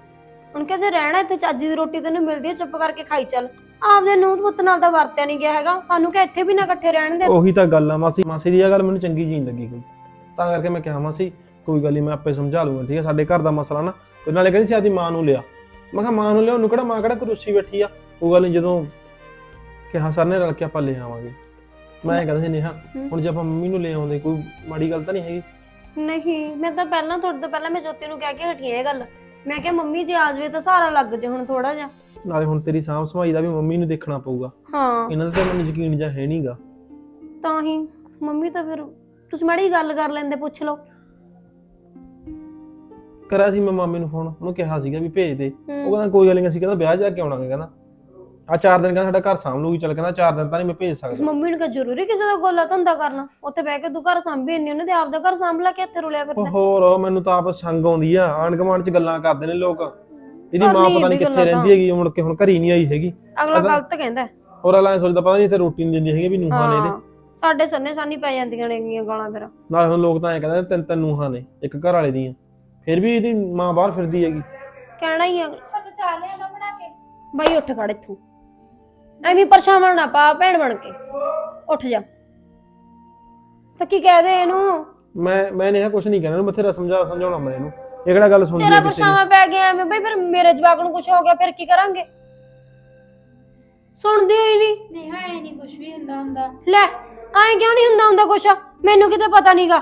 ਹੁਣ ਕਿ ਜੇ ਰਹਿਣਾ ਇੱਥੇ ਚੱਜ ਦੀ ਰੋਟੀ ਤੈਨੂੰ ਮਿਲਦੀ ਹੈ ਚੁੱਪ ਕਰਕੇ ਖਾਈ ਚੱਲ। ਆਪਦੇ ਨੂੰਹ ਪੁੱਤ ਨਾਲ ਤਾਂ ਵਰਤਿਆ ਨਹੀਂ ਗਿਆ ਹੈਗਾ। ਸਾਨੂੰ ਕਿ ਇੱਥੇ ਵੀ ਨਾ ਇਕੱਠੇ ਰਹਿਣ ਦੇ। ਉਹੀ ਤਾਂ ਗੱਲ ਆ ਮਾਸੀ ਮਾਸੀ ਦੀ ਇਹ ਗੱਲ ਮੈਨੂੰ ਚੰਗੀ ਜੀ ਨਹੀਂ ਲੱਗੀ ਕੋਈ। ਤਾਂ ਕਰਕੇ ਮੈਂ ਕਿਹਾ ਮਾਸੀ ਕੋਈ ਗੱਲ ਨਹੀਂ ਮੈਂ ਆਪੇ ਸਮਝਾ ਲੂੰਗਾ ਠੀਕ ਹੈ ਸਾਡੇ ਘਰ ਦਾ ਮਸਲਾ ਨਾ ਤੇ ਨਾਲੇ ਕਹਿੰਦੀ ਸੀ ਆਦੀ ਮਾਂ ਨੂੰ ਲਿਆ। ਮੈਂ ਕਿਹਾ ਮਾਂ ਨੂੰ ਲਿਆ ਉਹਨੂੰ ਕਿਹੜਾ ਮਾਂ ਕਿਹੜਾ ਕਰੂਸੀ ਬੈਠੀ ਆ? ਉਹ ਗੱਲ ਨਹੀਂ ਜਦੋਂ ਕਿਹਾ ਸਰ ਨੇ ਰਲ ਕੇ ਆਪਾਂ ਲੈ ਆਵਾਂਗੇ। ਮੈਂ ਇਹ ਕਹਿੰਦਾ ਸੀ ਨੇਹਾ ਹੁਣ ਜੇ ਆਪਾਂ ਮੰਮੀ ਨੂੰ ਲੈ ਆਉਂਦੇ ਕੋਈ ਮਾੜੀ ਗੱਲ ਤਾਂ ਨਹੀਂ ਹੈਗੀ? ਨਹੀਂ ਮੈਂ ਤਾਂ ਪਹਿਲਾਂ ਤੁਹਾਡੇ ਤੋਂ ਪਹਿਲਾਂ ਮੈਂ ਜੋਤੀ ਨੂੰ ਕਹਿ ਕੇ ਹਟੀ ਹਾਂ ਇਹ ਗੱਲ। ਮੈਂ ਕਿਹਾ ਮੰਮੀ ਜੇ ਆ ਜਾਵੇ ਤਾਂ ਸਹਾਰਾ ਲੱਗ ਜੇ ਹੁਣ ਥੋੜਾ ਜਿਹਾ। ਨਾਲੇ ਹੁਣ ਤੇਰੀ ਸਾਂਭ ਸੰਭਾਈ ਦਾ ਵੀ ਮੰਮੀ ਨੂੰ ਦੇਖਣਾ ਪਊਗਾ। ਹਾਂ। ਇਹਨਾਂ ਦਾ ਤਾਂ ਮੈਨੂੰ ਯਕੀਨ ਜਾਂ ਹੈ ਨਹੀਂਗਾ ਤਾਂ ਹੀ ਮੰਮੀ ਤਾਂ ਫਿਰ ਤੁਸੀਂ ਮਾੜੀ ਗੱਲ ਕਰ ਲੈਂਦੇ ਪੁੱਛ ਲਓ। ਕਰਿਆ ਸੀ ਮੈਂ ਮਾਮੇ ਨੂੰ ਫੋਨ ਉਹਨੂੰ ਕਿਹਾ ਸੀਗਾ ਵੀ ਭੇਜ ਦੇ। ਉਹ। ਕਹਿੰਦਾ ਕੋਈ ਗੱਲ ਨਹੀਂ ਅਸੀਂ ਕਹਿੰਦਾ ਵਿਆਹ ਜਾ ਕੇ ਆਉਣਾਗੇ ਕਹਿੰਦਾ। ਆ ਚਾਰ ਦਿਨ ਕਹਿੰਦਾ ਸਾਡਾ ਘਰ ਸਾਂਭ ਲੂਗੀ ਚੱਲ ਕਹਿੰਦਾ ਚਾਰ ਦਿਨ ਤਾਂ ਨਹੀਂ ਮੈਂ ਭੇਜ ਸਕਦਾ। ਮੰਮੀ ਨੂੰ ਕਿ ਜ਼ਰੂਰੀ ਕਿਸੇ ਦਾ ਗੋਲਾ ਧੰਦਾ ਕਰਨਾ। ਉੱਥੇ ਬਹਿ ਕੇ ਤੂੰ ਘਰ ਸੰਭੀ ਇੰਨੀ ਉਹਨੇ ਤੇ ਆਪਦਾ ਘਰ ਸੰਭ ਲਾ ਕੇ ਇੱਥੇ ਰੁਲਿਆ ਫਿਰਦਾ। ਹੋਰ ਮੈਨੂੰ ਤਾਂ ਆਪ ਸੰਗ ਆਉਂਦੀ ਆ ਆਂਢ ਗੁਆਂਢ ਚ ਗੱਲਾਂ ਕਰਦੇ ਨੇ ਲੋਕ। ਇਹਦੀ ਮਾਂ ਪਤਾ ਨਹੀਂ ਕਿੱਥੇ ਰਹਿੰਦੀ ਹੈਗੀ ਮੁੜ ਕੇ ਹੁਣ ਘਰੀ ਨਹੀਂ ਆਈ ਹੈਗੀ। ਅਗਲਾ ਗਲਤ ਕਹਿੰਦਾ। ਹੋਰ ਅਗਲਾ ਸੋਚਦਾ ਪਤਾ ਨਹੀਂ ਇੱਥੇ ਰੋਟੀ ਨਹੀਂ ਦਿੰਦੀ ਹੈਗੀ ਵੀ ਨੂੰਹਾਂ ਨੇ ਇਹਦੇ। ਸਾਡੇ ਸੰਨੇ ਸਾਨੀ ਪੈ ਜਾਂਦੀਆਂ ਨੇ ਗਾਲਾਂ ਫਿਰ। ਨਾਲ ਹੁਣ ਲੋਕ ਤਾਂ ਐਂ ਕਹਿੰਦੇ ਤਿੰਨ ਤਿੰਨ ਨੂੰਹਾਂ ਨੇ ਇੱਕ ਘਰ ਵਾਲੇ ਦੀਆਂ। ਫਿਰ ਵੀ ਇਹਦੀ ਮਾਂ ਬਾਹਰ ਫਿਰਦੀ ਹੈਗੀ। ਕਹਿਣਾ ਹੀ ਆ। ਤੁਹਾਨੂੰ ਚਾਹ ਲਿਆ ਨਾ ਬਣਾ ਕੇ ਬਾਈ ਉੱਠ ਖੜ ਇੱਥੋਂ। ਐਵੇਂ ਪਰਛਾਵਾਂ ਨਾ ਪਾ ਭੈਣ ਬਣ ਕੇ। ਉੱਠ ਜਾ। ਤਾਂ ਕੀ ਕਹਦੇ ਇਹਨੂੰ? ਮੈਂ ਮੈਂ ਨਹੀਂ ਕੁਝ ਨਹੀਂ ਕਹਿਣਾ ਇਹਨੂੰ ਬਥੇਰਾ ਸਮਝਾ ਸਮਝਾਉਣਾ ਮੈਂ ਇਹਨੂੰ। ਇਹ ਕਿਹੜਾ ਗੱਲ ਸੁਣਦੀ ਤੇਰਾ ਹੈ ਕਿਸੇ ਦੀ? ਪਰਛਾਵਾਂ ਪੈ ਗਿਆ ਐਵੇਂ ਬਈ ਫਿਰ ਮੇਰੇ ਜਵਾਕ ਨੂੰ ਕੁਝ ਹੋ ਗਿਆ ਫਿਰ ਕੀ ਕਰਾਂਗੇ? ਸੁਣਦੀ ਹੋਈ ਨਹੀਂ ਨੇਹਾ ਐ ਨਹੀਂ ਕੁਝ ਵੀ ਹੁੰਦਾ ਹੁੰਦਾ। ਲੈ ਐਂ ਕਿਉਂ ਨਹੀਂ ਹੁੰਦਾ ਹੁੰਦਾ ਕੁਛ? ਮੈਨੂੰ ਕਿਤੇ ਪਤਾ ਨਹੀਂਗਾ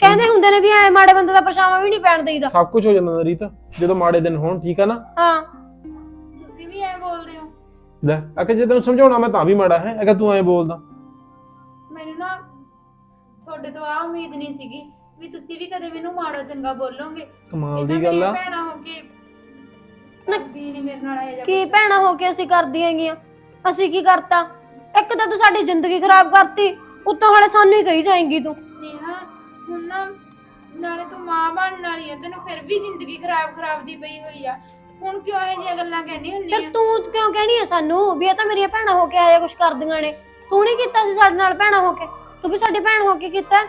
ਕਹਿੰਦੇ ਹੁੰਦੇ ਨੇ ਵੀ ਐ ਮਾੜੇ ਬੰਦੇ ਦਾ ਪਰਛਾਵਾਂ ਵੀ ਨਹੀਂ ਪੈਣ ਦੇਈਦਾ। ਸਭ ਕੁਝ ਹੋ ਜਾਂਦਾ ਰੀਤ ਜਦੋਂ ਮਾੜੇ ਦਿਨ ਹੋਣ ਠੀਕ ਆ ਨਾ? ਹਾਂ। ਤੁਸੀਂ ਵੀ ਐ ਬੋਲਦੇ ਹੋ। ਲੈ ਅਕੇ ਜੇ ਤੈਨੂੰ ਸਮਝਾਉਣਾ ਮੈਂ ਤਾਂ ਵੀ ਮਾੜਾ ਹੈ ਅਗਰ ਤੂੰ ਐਂ ਬੋਲਦਾ। ਮੈਨੂੰ ਨਾ ਤੁਹਾਡੇ ਤੋਂ ਆ ਉਮੀਦ ਨਹੀਂ ਸੀਗੀ ਵੀ ਤੁਸੀਂ ਵੀ ਕਦੇ ਮੈਨੂੰ ਮਾੜਾ ਚੰਗਾ ਬੋਲੋਗੇ। ਕਮਾਲ ਦੀ ਗੱਲ ਆ। ਭੈਣਾ ਹੋ ਕੇ ਨੱਦੀ ਨਹੀਂ ਮੇਰੇ ਨਾਲ ਇਹ ਕੀ ਭੈਣਾ ਹੋ ਕੇ ਅਸੀਂ ਕਰਦੀਆਂ ਹੈਗੀਆਂ? ਅਸੀਂ ਕੀ ਕਰਤਾ? ਇੱਕ ਤਾਂ ਤੂੰ ਸਾਡੀ ਜ਼ਿੰਦਗੀ ਖਰਾਬ ਕਰਤੀ ਉੱਤੋਂ ਹਲੇ ਸਾਨੂੰ ਹੀ ਕਹੀ ਜਾਏਂਗੀ ਤੂੰ। ਹੁਣ ਨਾ ਨਾਲੇ ਤੂੰ ਮਾਂ ਬਣਨ ਵਾਲੀ ਆ ਤੈਨੂੰ ਫਿਰ ਵੀ ਜ਼ਿੰਦਗੀ ਖਰਾਬ ਖਰਾਬ ਦੀ ਪਈ ਹੋਈ ਆ। ਹੁਣ ਕਿਉਂ ਇਹ ਜਿਹੀਆਂ ਗੱਲਾਂ ਕਹਿੰਦੀ ਹੁੰਨੀ ਫਿਰ ਆ? ਤੂੰ ਕਿਉਂ ਕਹਿਣੀ ਹੈ ਸਾਨੂੰ ਵੀ ਇਹ ਤਾਂ ਮੇਰੀਆਂ ਭੈਣਾਂ ਹੋ ਕੇ ਆਇਆ ਕੁਛ ਕਰਦੀਆਂ ਨੇ। ਤੂੰ ਨਹੀਂ ਕੀਤਾ ਸੀ ਸਾਡੇ ਨਾਲ ਭੈਣਾਂ ਹੋ ਕੇ। ਤੂੰ ਵੀ ਸਾਡੀ ਭੈਣ ਹੋ ਕੇ ਕੀਤਾ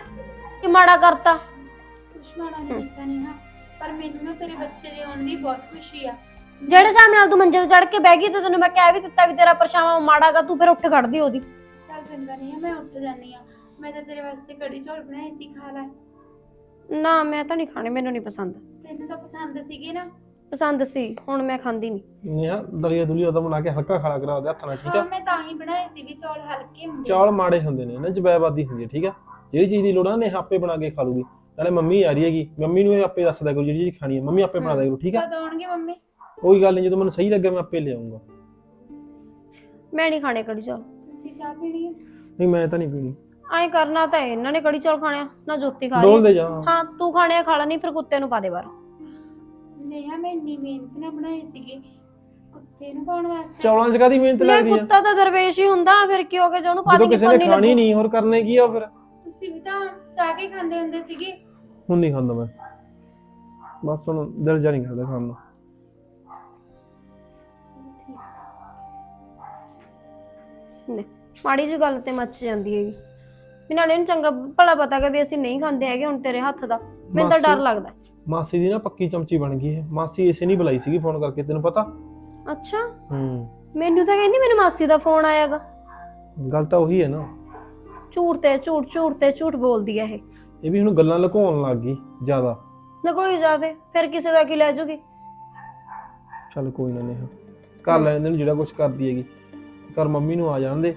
ਕਿ ਮਾੜਾ ਕਰਤਾ। ਕੁਛ ਮਾੜਾ ਨਹੀਂ ਕੀਤਾ ਨੇਹਾ ਪਰ ਮੈਨੂੰ ਨਾ ਤੇਰੇ ਬੱਚੇ ਦੇ ਆਉਣ ਦੀ ਬਹੁਤ ਖੁਸ਼ੀ ਆ। ਜਿਹੜੇ ਹਿਸਾਬ ਨਾਲ ਤੂੰ ਮੰਜੇ ਤੇ ਚੜ ਕੇ ਬਹਿ ਗਈ ਤੇ ਤੈਨੂੰ ਮੈਂ ਕਹਿ ਵੀ ਦਿੱਤਾ ਵੀ ਤੇਰਾ ਪਰਛਾਵਾਂ ਮਾੜਾਗਾ ਤੂੰ ਫਿਰ ਉੱਠ ਖੜਦੀ ਉਹਦੀ। ਚੱਲ ਚੰਗਾ ਨਹੀਂ ਆ ਮੈਂ ਉੱਠ ਜਾਨੀ ਆ। ਮੈਂ ਤਾਂ ਤੇਰੇ ਵਾਸਤੇ ਕੜੀ ਚੌਲ ਬਣਾਏ ਸੀ ਖਾ ਲੈ। ਨਾ ਮੈਂ ਤਾਂ ਨਹੀਂ ਖਾਣੇ ਮੈਨੂੰ ਨਹੀਂ ਪਸੰਦ। ਤੈਨੂੰ ਤਾਂ ਪਸੰਦ ਸੀਗੇ ਨਾ। ਪਸੰਦ ਸੀ ਹੁਣ ਮੈਂ ਖਾਂਦੀ ਨਹੀਂ। ਨੇਹਾ ਦਲੀਆ ਦੁਲੀਆ ਉਹਦਾ ਬਣਾ ਕੇ ਹਲਕਾ ਖਾਲਾ ਕਰਾ ਦੇ ਹੱਥ ਨਾਲ ਠੀਕ ਹਾਂ ਆ ਮੈਂ ਤਾਂ ਹੀ ਬਣਾਏ ਸੀ ਵੀ ਚੌਲ ਹਲਕੇ ਹੁੰਦੇ। ਚੌਲ ਮਾੜੇ ਹੁੰਦੇ ਨੇ ਨਾ ਜਬੈਬਾਦੀ ਹੁੰਦੀ ਹੈ ਠੀਕ ਆ? ਜਿਹੜੀ ਚੀਜ਼ ਦੀ ਲੋੜ ਆ ਨੇ ਆਪੇ ਬਣਾ ਕੇ ਖਾ ਲੂਗੀ। ਨਾਲੇ ਮੰਮੀ ਆ ਰਹੀ ਹੈਗੀ ਮੰਮੀ ਨੂੰ ਇਹ ਆਪੇ ਦੱਸ ਦਿਆ ਕਰੋ ਜਿਹੜੀ ਚੀਜ਼ ਖਾਣੀ ਹੈ ਮੰਮੀ ਆਪੇ ਬਣਾ ਦਿਆ ਕਰੋ ਠੀਕ ਆ? ਕਦ ਆਉਣਗੇ ਮੰਮੀ? ਕੋਈ ਗੱਲ ਨਹੀਂ ਜਦੋਂ ਮੈਨੂੰ ਸਹੀ ਲੱਗਿਆ ਮੈਂ ਆਪੇ ਲਿਆਉਂਗਾ ਮੈਂ ਨਹੀਂ ਖਾਣੇ ਕੜੀ ਚੌਲ। ਤੁਸੀਂ ਚਾਹ ਪੀਣੀ ਹੈ? ਨਹੀਂ ਮੈਂ ਤਾਂ ਨਹੀਂ ਪੀਣੀ। ਐਂ ਕਰਨਾ ਤਾਂ ਇਹਨਾਂ ਨੇ ਕੜੀ ਚੌਲ ਖਾਣੇ ਆ ਨਾ ਜੋਤੀ ਖਾ ਡੋਲ ਰਹੀ ਦੇ ਜਾ। ਹਾਂ ਤੂੰ ਖਾਣੇ ਆ, ਖਾ ਲੈ ਨਹੀਂ ਫਿਰ ਕੁੱਤੇ ਨੂੰ ਪਾ ਦੇ ਬਾਹਰ। ਨੇਹਾ ਮੈਂ ਇੰਨੀ ਮਿਹਨਤ ਨਾਲ ਬਣਾਏ ਸੀਗੇ। ਕੁੱਤੇ ਨੂੰ ਪਾਉਣ ਵਾਸਤੇ। ਚੌਲਾਂ 'ਚ ਕਾਦੀ ਮਿਹਨਤ ਲੈ ਲੱਗਦੀ ਆ? ਕੁੱਤਾ ਤਾਂ ਦਰਵੇਸ਼ ਹੀ ਹੁੰਦਾ ਫਿਰ ਕੀ ਹੋ ਗਿਆ ਜੇ ਉਹਨੂੰ ਪਾ ਜਦੋਂ ਦੇਗੀ ਕਿਸੇ ਫੋਨ ਨੇ ਨਹੀਂ ਖਾਣੀ ਲੱਗੂ ਨਹੀਂ ਹੋਰ ਕਰਨੇ ਕੀ ਆ ਫਿਰ? ਤੁਸੀਂ ਵੀ ਤਾਂ ਚਾਹ ਕੇ ਖਾਂਦੇ ਹੁੰਦੇ ਸੀਗੇ। ਹੁਣ ਨਹੀਂ ਖਾਂਦਾ ਮੈਂ। ਬਸ ਹੁਣ ਦਿਲ ਜਾ ਨਹੀਂ ਕਰਦਾ ਖਾਣ ਨੂੰ। ਲੈ, ਮਾੜੀ ਜਿਹੀ ਗੱਲ ਤੇ ਮੱਚ ਜਾਂਦੀ ਹੈਗੀ। ਵੀ ਨਾਲੇ ਇਹਨੂੰ ਚੰਗਾ ਭਲਾ ਪਤਾ ਕਿ ਵੀ ਅਸੀਂ ਨਹੀਂ ਖਾਂਦੇ ਹੈਗੇ ਹੁਣ ਤੇਰੇ ਹੱਥ ਦਾ ਮੈਨੂੰ ਤਾਂ ਡਰ ਮਾਸੀ- ਲੱਗਦਾ। ਮਾਸੀ ਦੀ ਨਾ ਪੱਕੀ ਚਮਚੀ ਬਣ ਗਈ ਹੈ ਮਾਸੀ ਇਸੇ ਨਹੀਂ ਬੁਲਾਈ ਸੀਗੀ ਫੋਨ ਕਰਕੇ ਤੈਨੂੰ ਪਤਾ? ਅੱਛਾ। ਹੂੰ। ਮੈਨੂੰ ਤਾਂ ਕਹਿੰਦੀ ਮੈਨੂੰ ਮਾਸੀ ਦਾ ਫੋਨ ਆਇਆਗਾ। ਗੱਲ ਤਾਂ ਉਹੀ ਹੈ ਨਾ। ਝੂਠ ਤੇ ਝੂਠ ਝੂਠ ਤੇ ਝੂਠ ਬੋਲਦੀ ਆ ਇਹ। ਇਹ ਵੀ ਹੁਣ ਗੱਲਾਂ ਲੁਕਾਉਣ ਲੱਗ ਗਈ ਜ਼ਿਆਦਾ। ਨਾ ਕੋਈ ਜਾਵੇ ਫਿਰ ਕਿਸੇ ਦਾ ਕੀ ਲੈ ਜੂਗੀ? ਚੱਲ ਕੋਈ ਨਾ ਨੇਹਾ। ਕਰ ਲੈਣ ਦੇ ਨੂੰ ਜਿਹੜਾ ਕੁਝ ਕਰਦੀ ਹੈਗੀ। ਘਰ ਮੰਮੀ ਨੂੰ ਆ ਜਾਣ ਦੇ।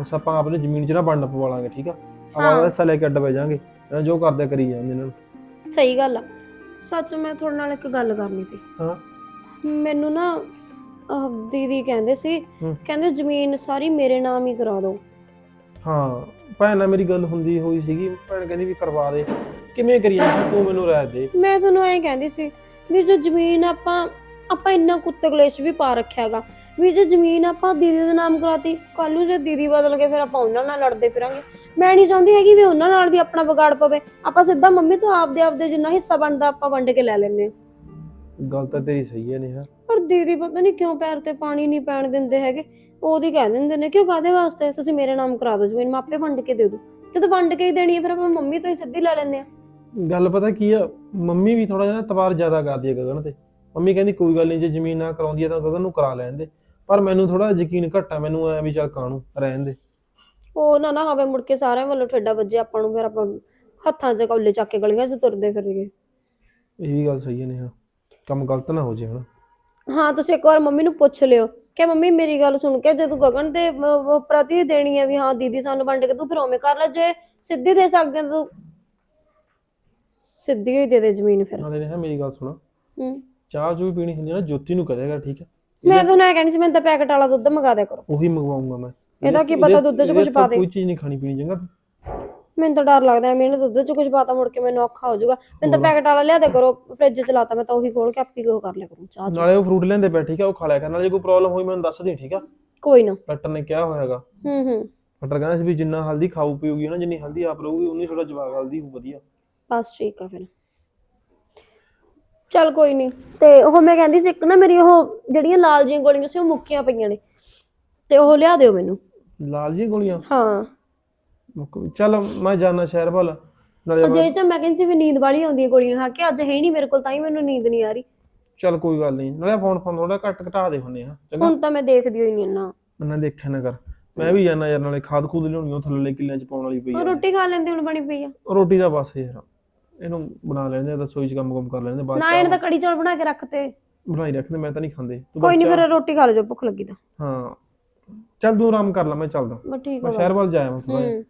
ਬਸ ਆਪਾਂ ਆਪਣੇ ਜ਼ਮੀਨ 'ਚ ਨਾ ਵੰਡ ਪਵਾ ਲਾਂਗੇ ਠੀਕ ਆ? ਉਹਦਾ ਹਿੱਸਾ ਲੈ ਕੇ ਅੱਡ ਬਹਿ ਜਾਾਂਗੇ ਜੋ ਕਰਦੇ ਕਰੀ ਜਾਂਦੇ ਇਹਨਾਂ ਨੂੰ ਸਹੀ ਗੱਲ ਆ। ਸੱਚ ਮੈਂ ਤੁਹਾਡੇ ਨਾਲ ਇੱਕ ਗੱਲ ਕਰਨੀ ਸੀ। ਹਾਂ। ਮੈਨੂੰ ਨਾ ਆਹ ਦੀਦੀ ਕਹਿੰਦੇ ਸੀ ਹੂੰ। ਕਹਿੰਦੇ ਜ਼ਮੀਨ ਸਾਰੀ ਮੇਰੇ ਨਾਮ ਹੀ ਕਰਾ ਦਿਓ। ਹਾਂ ਭੈਣ ਨਾਲ ਮੇਰੀ ਗੱਲ ਹੁੰਦੀ ਹੋਈ ਸੀਗੀ ਭੈਣ ਕਹਿੰਦੀ ਵੀ ਕਰਵਾ ਦੇ। ਕਿਵੇਂ ਕਰੀਏ ਮੈਂ ਕਿਹਾ ਤੂੰ ਮੈਨੂੰ ਰਾਏ ਦੇ। ਮੈਂ ਤੁਹਾਨੂੰ ਐਂ ਕਹਿੰਦੀ ਸੀ ਵੀ ਜੋ ਜ਼ਮੀਨ ਆਪਾਂ ਆਪਾਂ ਇੰਨਾ ਕੁੱਤੇ ਕਲੇਸ਼ ਵੀ ਪਾ ਰੱਖਿਆਗਾ ਵੀ ਜੇ ਜ਼ਮੀਨ ਆਪਾਂ ਦੀਦੀ ਦੇ ਨਾਮ ਕਰਾਤੀ ਕੱਲ ਨੂੰ ਜੇ ਦੀਦੀ ਬਦਲ ਗਏ ਫਿਰ ਆਪਾਂ ਉਹਨਾਂ ਨਾਲ ਲੜਦੇ ਫਿਰਾਂਗੇ। ਮੈਂ ਨਹੀਂ ਚਾਹੁੰਦੀ ਹੈਗੀ ਵੀ ਉਹਨਾਂ ਨਾਲ ਵੀ ਆਪਣਾ ਵਿਗਾੜ ਪਵੇ। ਆਪਾਂ ਸਿੱਧਾ ਮੰਮੀ ਤੋਂ ਆਪਦੇ ਆਪਦੇ ਜਿੰਨਾ ਹਿੱਸਾ ਬਣਦਾ ਆਪਾਂ ਵੰਡ ਕੇ ਲੈ ਹਾਂ। ਗੱਲ ਤਾਂ ਤੇਰੀ ਸਹੀ ਹੈ ਨੇਹਾ। ਪਰ ਦੀਦੀ ਪਤਾ ਨਹੀਂ ਕਿਉਂ ਪੈਰ ਤੇ ਪਾਣੀ ਨਹੀਂ ਪੈਣ ਦਿੰਦੇ ਹੈਗੇ। ਉਹਦੀ ਕਹਿ ਦਿੰਦੇ ਨੇ ਕਿਉਂ ਕਾਦੇ ਵਾਸਤੇ ਤੁਸੀਂ ਮੇਰੇ ਨਾਮ ਕਰਾ ਦਿਓ ਜ਼ਮੀਨ ਮੈਂ ਆਪੇ ਵੰਡ ਕੇ ਦੇ ਦੂੰ। ਜਦੋਂ ਵੰਡ ਕੇ ਹੀ ਦੇਣੀ ਹੈ ਫਿਰ ਆਪਾਂ ਮੰਮੀ ਤੋਂ ਹੀ ਸਿੱਧੀ ਲੈ ਲੈਂਦੇ ਆ ਗੱਲ ਪਤਾ ਕੀ ਆ ਮੰਮੀ ਵੀ ਥੋੜਾ ਜਿਹਾ ਨਾ ਤਵਾਰ ਜ਼ਿਆਦਾ ਕਰਦੀ ਹੈ ਗਗਨ ਤੇ। ਮੰਮੀ ਕਹਿੰਦੀ ਕੋਈ ਗੱਲ ਨਹੀਂ ਜੇ ਜ਼ਮੀਨ ਨਾ ਕਰਾਉਂਦੀ ਹੈ ਤਾਂ ਗਗਨ ਨੂੰ ਕਰਾ ਲੈਣ ਦੇ। ਪਰ ਮੈਨੂੰ ਥੋੜਾ ਯਕੀਨ ਘੱਟ ਮੈਨੂੰ ਐ ਵੀ ਚੱਲ ਕਾਹਨੂੰ ਰਹਿਣ ਦੇ। ਉਹ ਨਾ ਨਾ ਹੋਵੇ ਮੁੜ ਕੇ ਸਾਰਿਆਂ ਵੱਲੋਂ ਠੇਡਾ ਵੱਜੇ ਆਪਾਂ ਨੂੰ ਫਿਰ ਆਪਾਂ ਹੱਥਾਂ 'ਚ ਕੌਲੇ ਚੱਕ ਕੇ ਗਲੀਆਂ 'ਚ ਤੁਰਦੇ ਫਿਰਗੇ। ਇਹ ਵੀ ਗੱਲ ਸਹੀ ਹੈ ਨੇਹਾ। ਕੰਮ ਗਲਤ ਨਾ ਹੋ ਜੇ ਹਨਾ। ਹਾਂ ਤੁਸੀਂ ਇੱਕ ਵਾਰ ਮੰਮੀ ਨੂੰ ਪੁੱਛ ਲਿਓ। ਕਿ ਮੰਮੀ ਮੇਰੀ ਗੱਲ ਸੁਣ ਕੇ ਜੇ ਤੂੰ ਗਗਨ ਅਹ, ਉਹ ਪ੍ਰਤੀ ਦੇਣੀ ਹੈ ਵੀ ਹਾਂ ਦੀਦੀ ਸਾਨੂੰ ਵੰਡ ਕੇ ਤੂੰ ਫਿਰ ਉਵੇਂ ਕਰ ਲੈ ਜੇ ਸਿੱਧੀ ਦੇ ਸਕਦੇ ਆ ਤਾਂ ਤੂੰ ਸਿੱਧੀ ਹੀ ਦੇ ਦੇ ਜ਼ਮੀਨ ਫਿਰ। ਨਾਲੇ ਨੇਹਾ ਮੇਰੀ ਗੱਲ ਸੁਣ। ਹੂੰ। ਚਾਹ ਜੋ ਵੀ ਪੀਣੀ ਹੁੰਦੀ ਹੈ ਨਾ ਜੋਤੀ ਨੂੰ ਕਹੇਗਾ ਠੀਕ ਹੈ ਮੈਂ ਤੁਹਾਨੂੰ ਇਹ ਕਹਿੰਦੀ ਸੀ ਮੈਨੂੰ ਤਾਂ ਪੈਕਟ ਵਾਲਾ ਦੁੱਧ ਮੰਗਾ ਦਿਆ ਕਰੋ। ਉਹੀ ਮੰਗਵਾਉਂਗਾ ਮੈਂ। ਇਹਦਾ ਕੀ ਪਤਾ ਦੁੱਧ 'ਚ ਕੁਝ ਪਾ ਦੇ। ਕੋਈ ਚੀਜ਼ ਨਹੀਂ ਖਾਣੀ ਪੀਣੀ ਚੰਗਾ। ਮੈਨੂੰ ਤਾਂ ਡਰ ਲੱਗਦਾ ਇਹਨੇ ਦੁੱਧ 'ਚ ਕੁਝ ਪਾਤਾ ਮੁੜ ਕੇ ਮੈਨੂੰ ਔਖਾ ਹੋ ਜਾਊਗਾ। ਮੈਨੂੰ ਤਾਂ ਪੈਕਟ ਵਾਲਾ ਲਿਆ ਦੇ ਕਰੋ ਫ੍ਰਿਜ 'ਚ ਲਾਤਾ ਮੈਂ ਤਾਂ ਉਹੀ ਖੋਲ ਕੇ ਆਪੀ ਉਹ ਕਰ ਲਿਆ ਕਰੂੰ ਚਾਹ। ਨਾਲੇ ਉਹ ਫਰੂਟ ਲੈਂਦੇ ਪਏ ਠੀਕ ਆ ਉਹ ਖਾ ਲਿਆ ਕਰ ਨਾਲੇ ਜੇ ਕੋਈ ਪ੍ਰੋਬਲਮ ਹੋਈ ਮੈਨੂੰ ਦੱਸ ਦੇ ਠੀਕ ਆ। ਕੋਈ ਨਾ। ਡਾਕਟਰ ਨੇ ਕਿਹਾ ਹੋਇਆਗਾ ਹੂੰ ਹੂੰ। ਡਾਕਟਰ ਕਹਿੰਦਾ ਸੀ ਵੀ ਜਿੰਨਾ ਹਲਦੀ ਖਾਊ ਪੀਊਗੀ ਨਾ ਜਿੰਨੀ ਹਲਦੀ ਆਪ ਰਹੂਗੀ ਉਨੀ ਥੋੜਾ ਜਵਾਗ ਹਲਦੀ ਹੋਊ ਵਧੀਆ। ਬਸ ਠੀਕ ਆ ਫਿਰ। ਚੱਲ ਕੋਈ ਨਹੀਂ ਤੇ ਉਹ ਮੈਂ ਕਹਿੰਦੀ ਸੀ ਇੱਕ ਨਾ ਮੇਰੀ ਉਹ ਜਿਹੜੀਆਂ ਲਾਲ ਜੀਆਂ ਗੋਲੀਆਂ ਸੀ ਉਹ ਮੁੱਕੀਆਂ ਪਈਆਂ ਨੇ। ਤੇ ਉਹ ਲਿਆ ਦਿਓ ਮੈਨੂੰ। ਲਾਲ ਜੀ ਗੋਲੀਆਂ? ਹਾਂ। ਮੁੱਕ ਵੀ- ਚੱਲ ਮੈਂ ਜਾਣਾ ਸ਼ਹਿਰ ਵੱਲ। ਨਾਲੇ ਉਹ ਮੈਂ- ਚ ਮੈਂ ਕਹਿੰਦੀ ਸੀ ਵੀ ਨੀਂਦ ਵਾਲੀ ਆਉਂਦੀ ਹੈ ਗੋਲੀਆਂ ਖਾ ਕੇ ਅੱਜ ਹੈ ਨਹੀਂ ਮੇਰੇ ਕੋਲ ਤਾਂ ਹੀ ਮੈਨੂੰ ਨੀਂਦ ਨਹੀਂ ਆ ਰਹੀ। ਚੱਲ ਕੋਈ ਗੱਲ ਨਹੀਂ ਨਾਲੇ ਫੋਨ ਫੋਨ ਥੋੜਾ ਘੱਟ ਘਟਾ ਦੇ ਹੁੰਨੇ ਆ ਚੰਗਾ? ਹੁਣ ਤਾਂ ਮੈਂ ਦੇਖਦੀ ਹੋਈ ਨਹੀਂ ਨਾ ਮੈਨਾਂ ਦੇਖਿਆ ਨਾ ਕਰ। ਮੈਂ ਵੀ ਜਾਣਾ ਯਾਰ ਨਾਲੇ ਖਾਦ ਖੂਦ ਲਿਆਉਣੀ ਉਹ ਥੱਲੇ ਕਿੱਲਿਆਂ ਚ ਪਾਉਣ ਵਾਲੀ ਪਈ ਆ। ਰੋਟੀ ਖਾ ਲੈਂਦੇ ਹੁਣ ਬਣੀ ਪਈ ਆ। ਰੋਟੀ ਦਾ ਬਸ ਯਾਰ। ਇਹਨੂੰ ਬਣਾ ਲੈਂਦੇ ਤਾਂ ਸੋਈ ਚ ਕੰਮ ਕੰਮ ਕਰ ਲੈਂਦੇ ਬਾਅਦ ਨਾ ਇਹਨੇ ਤਾਂ ਕੜੀ ਚੌਲ ਬਣਾ ਕੇ ਰੱਖਤੇ ਬਣਾਈ ਰੱਖਦੇ ਮੈਂ ਤਾਂ ਨਹੀਂ ਖਾਂਦੇ। ਤੂੰ ਕੋਈ ਨਹੀਂ ਫਿਰ ਰੋਟੀ ਖਾ ਲਓ ਭੁੱਖ ਲੱਗੀ ਤਾਂ। ਹਾਂ। ਚੱਲ ਤੂੰ ਆਰਾਮ ਕਰ ਲੈ ਮੈਂ ਚੱਲਦਾ। ਬਸ ਠੀਕ ਮੈਂ ਆ ਸ਼ਹਿਰ ਵੱਲ ਜਾਇਆ ਮੈਂ ਥੋੜਾ ਹੂੰ।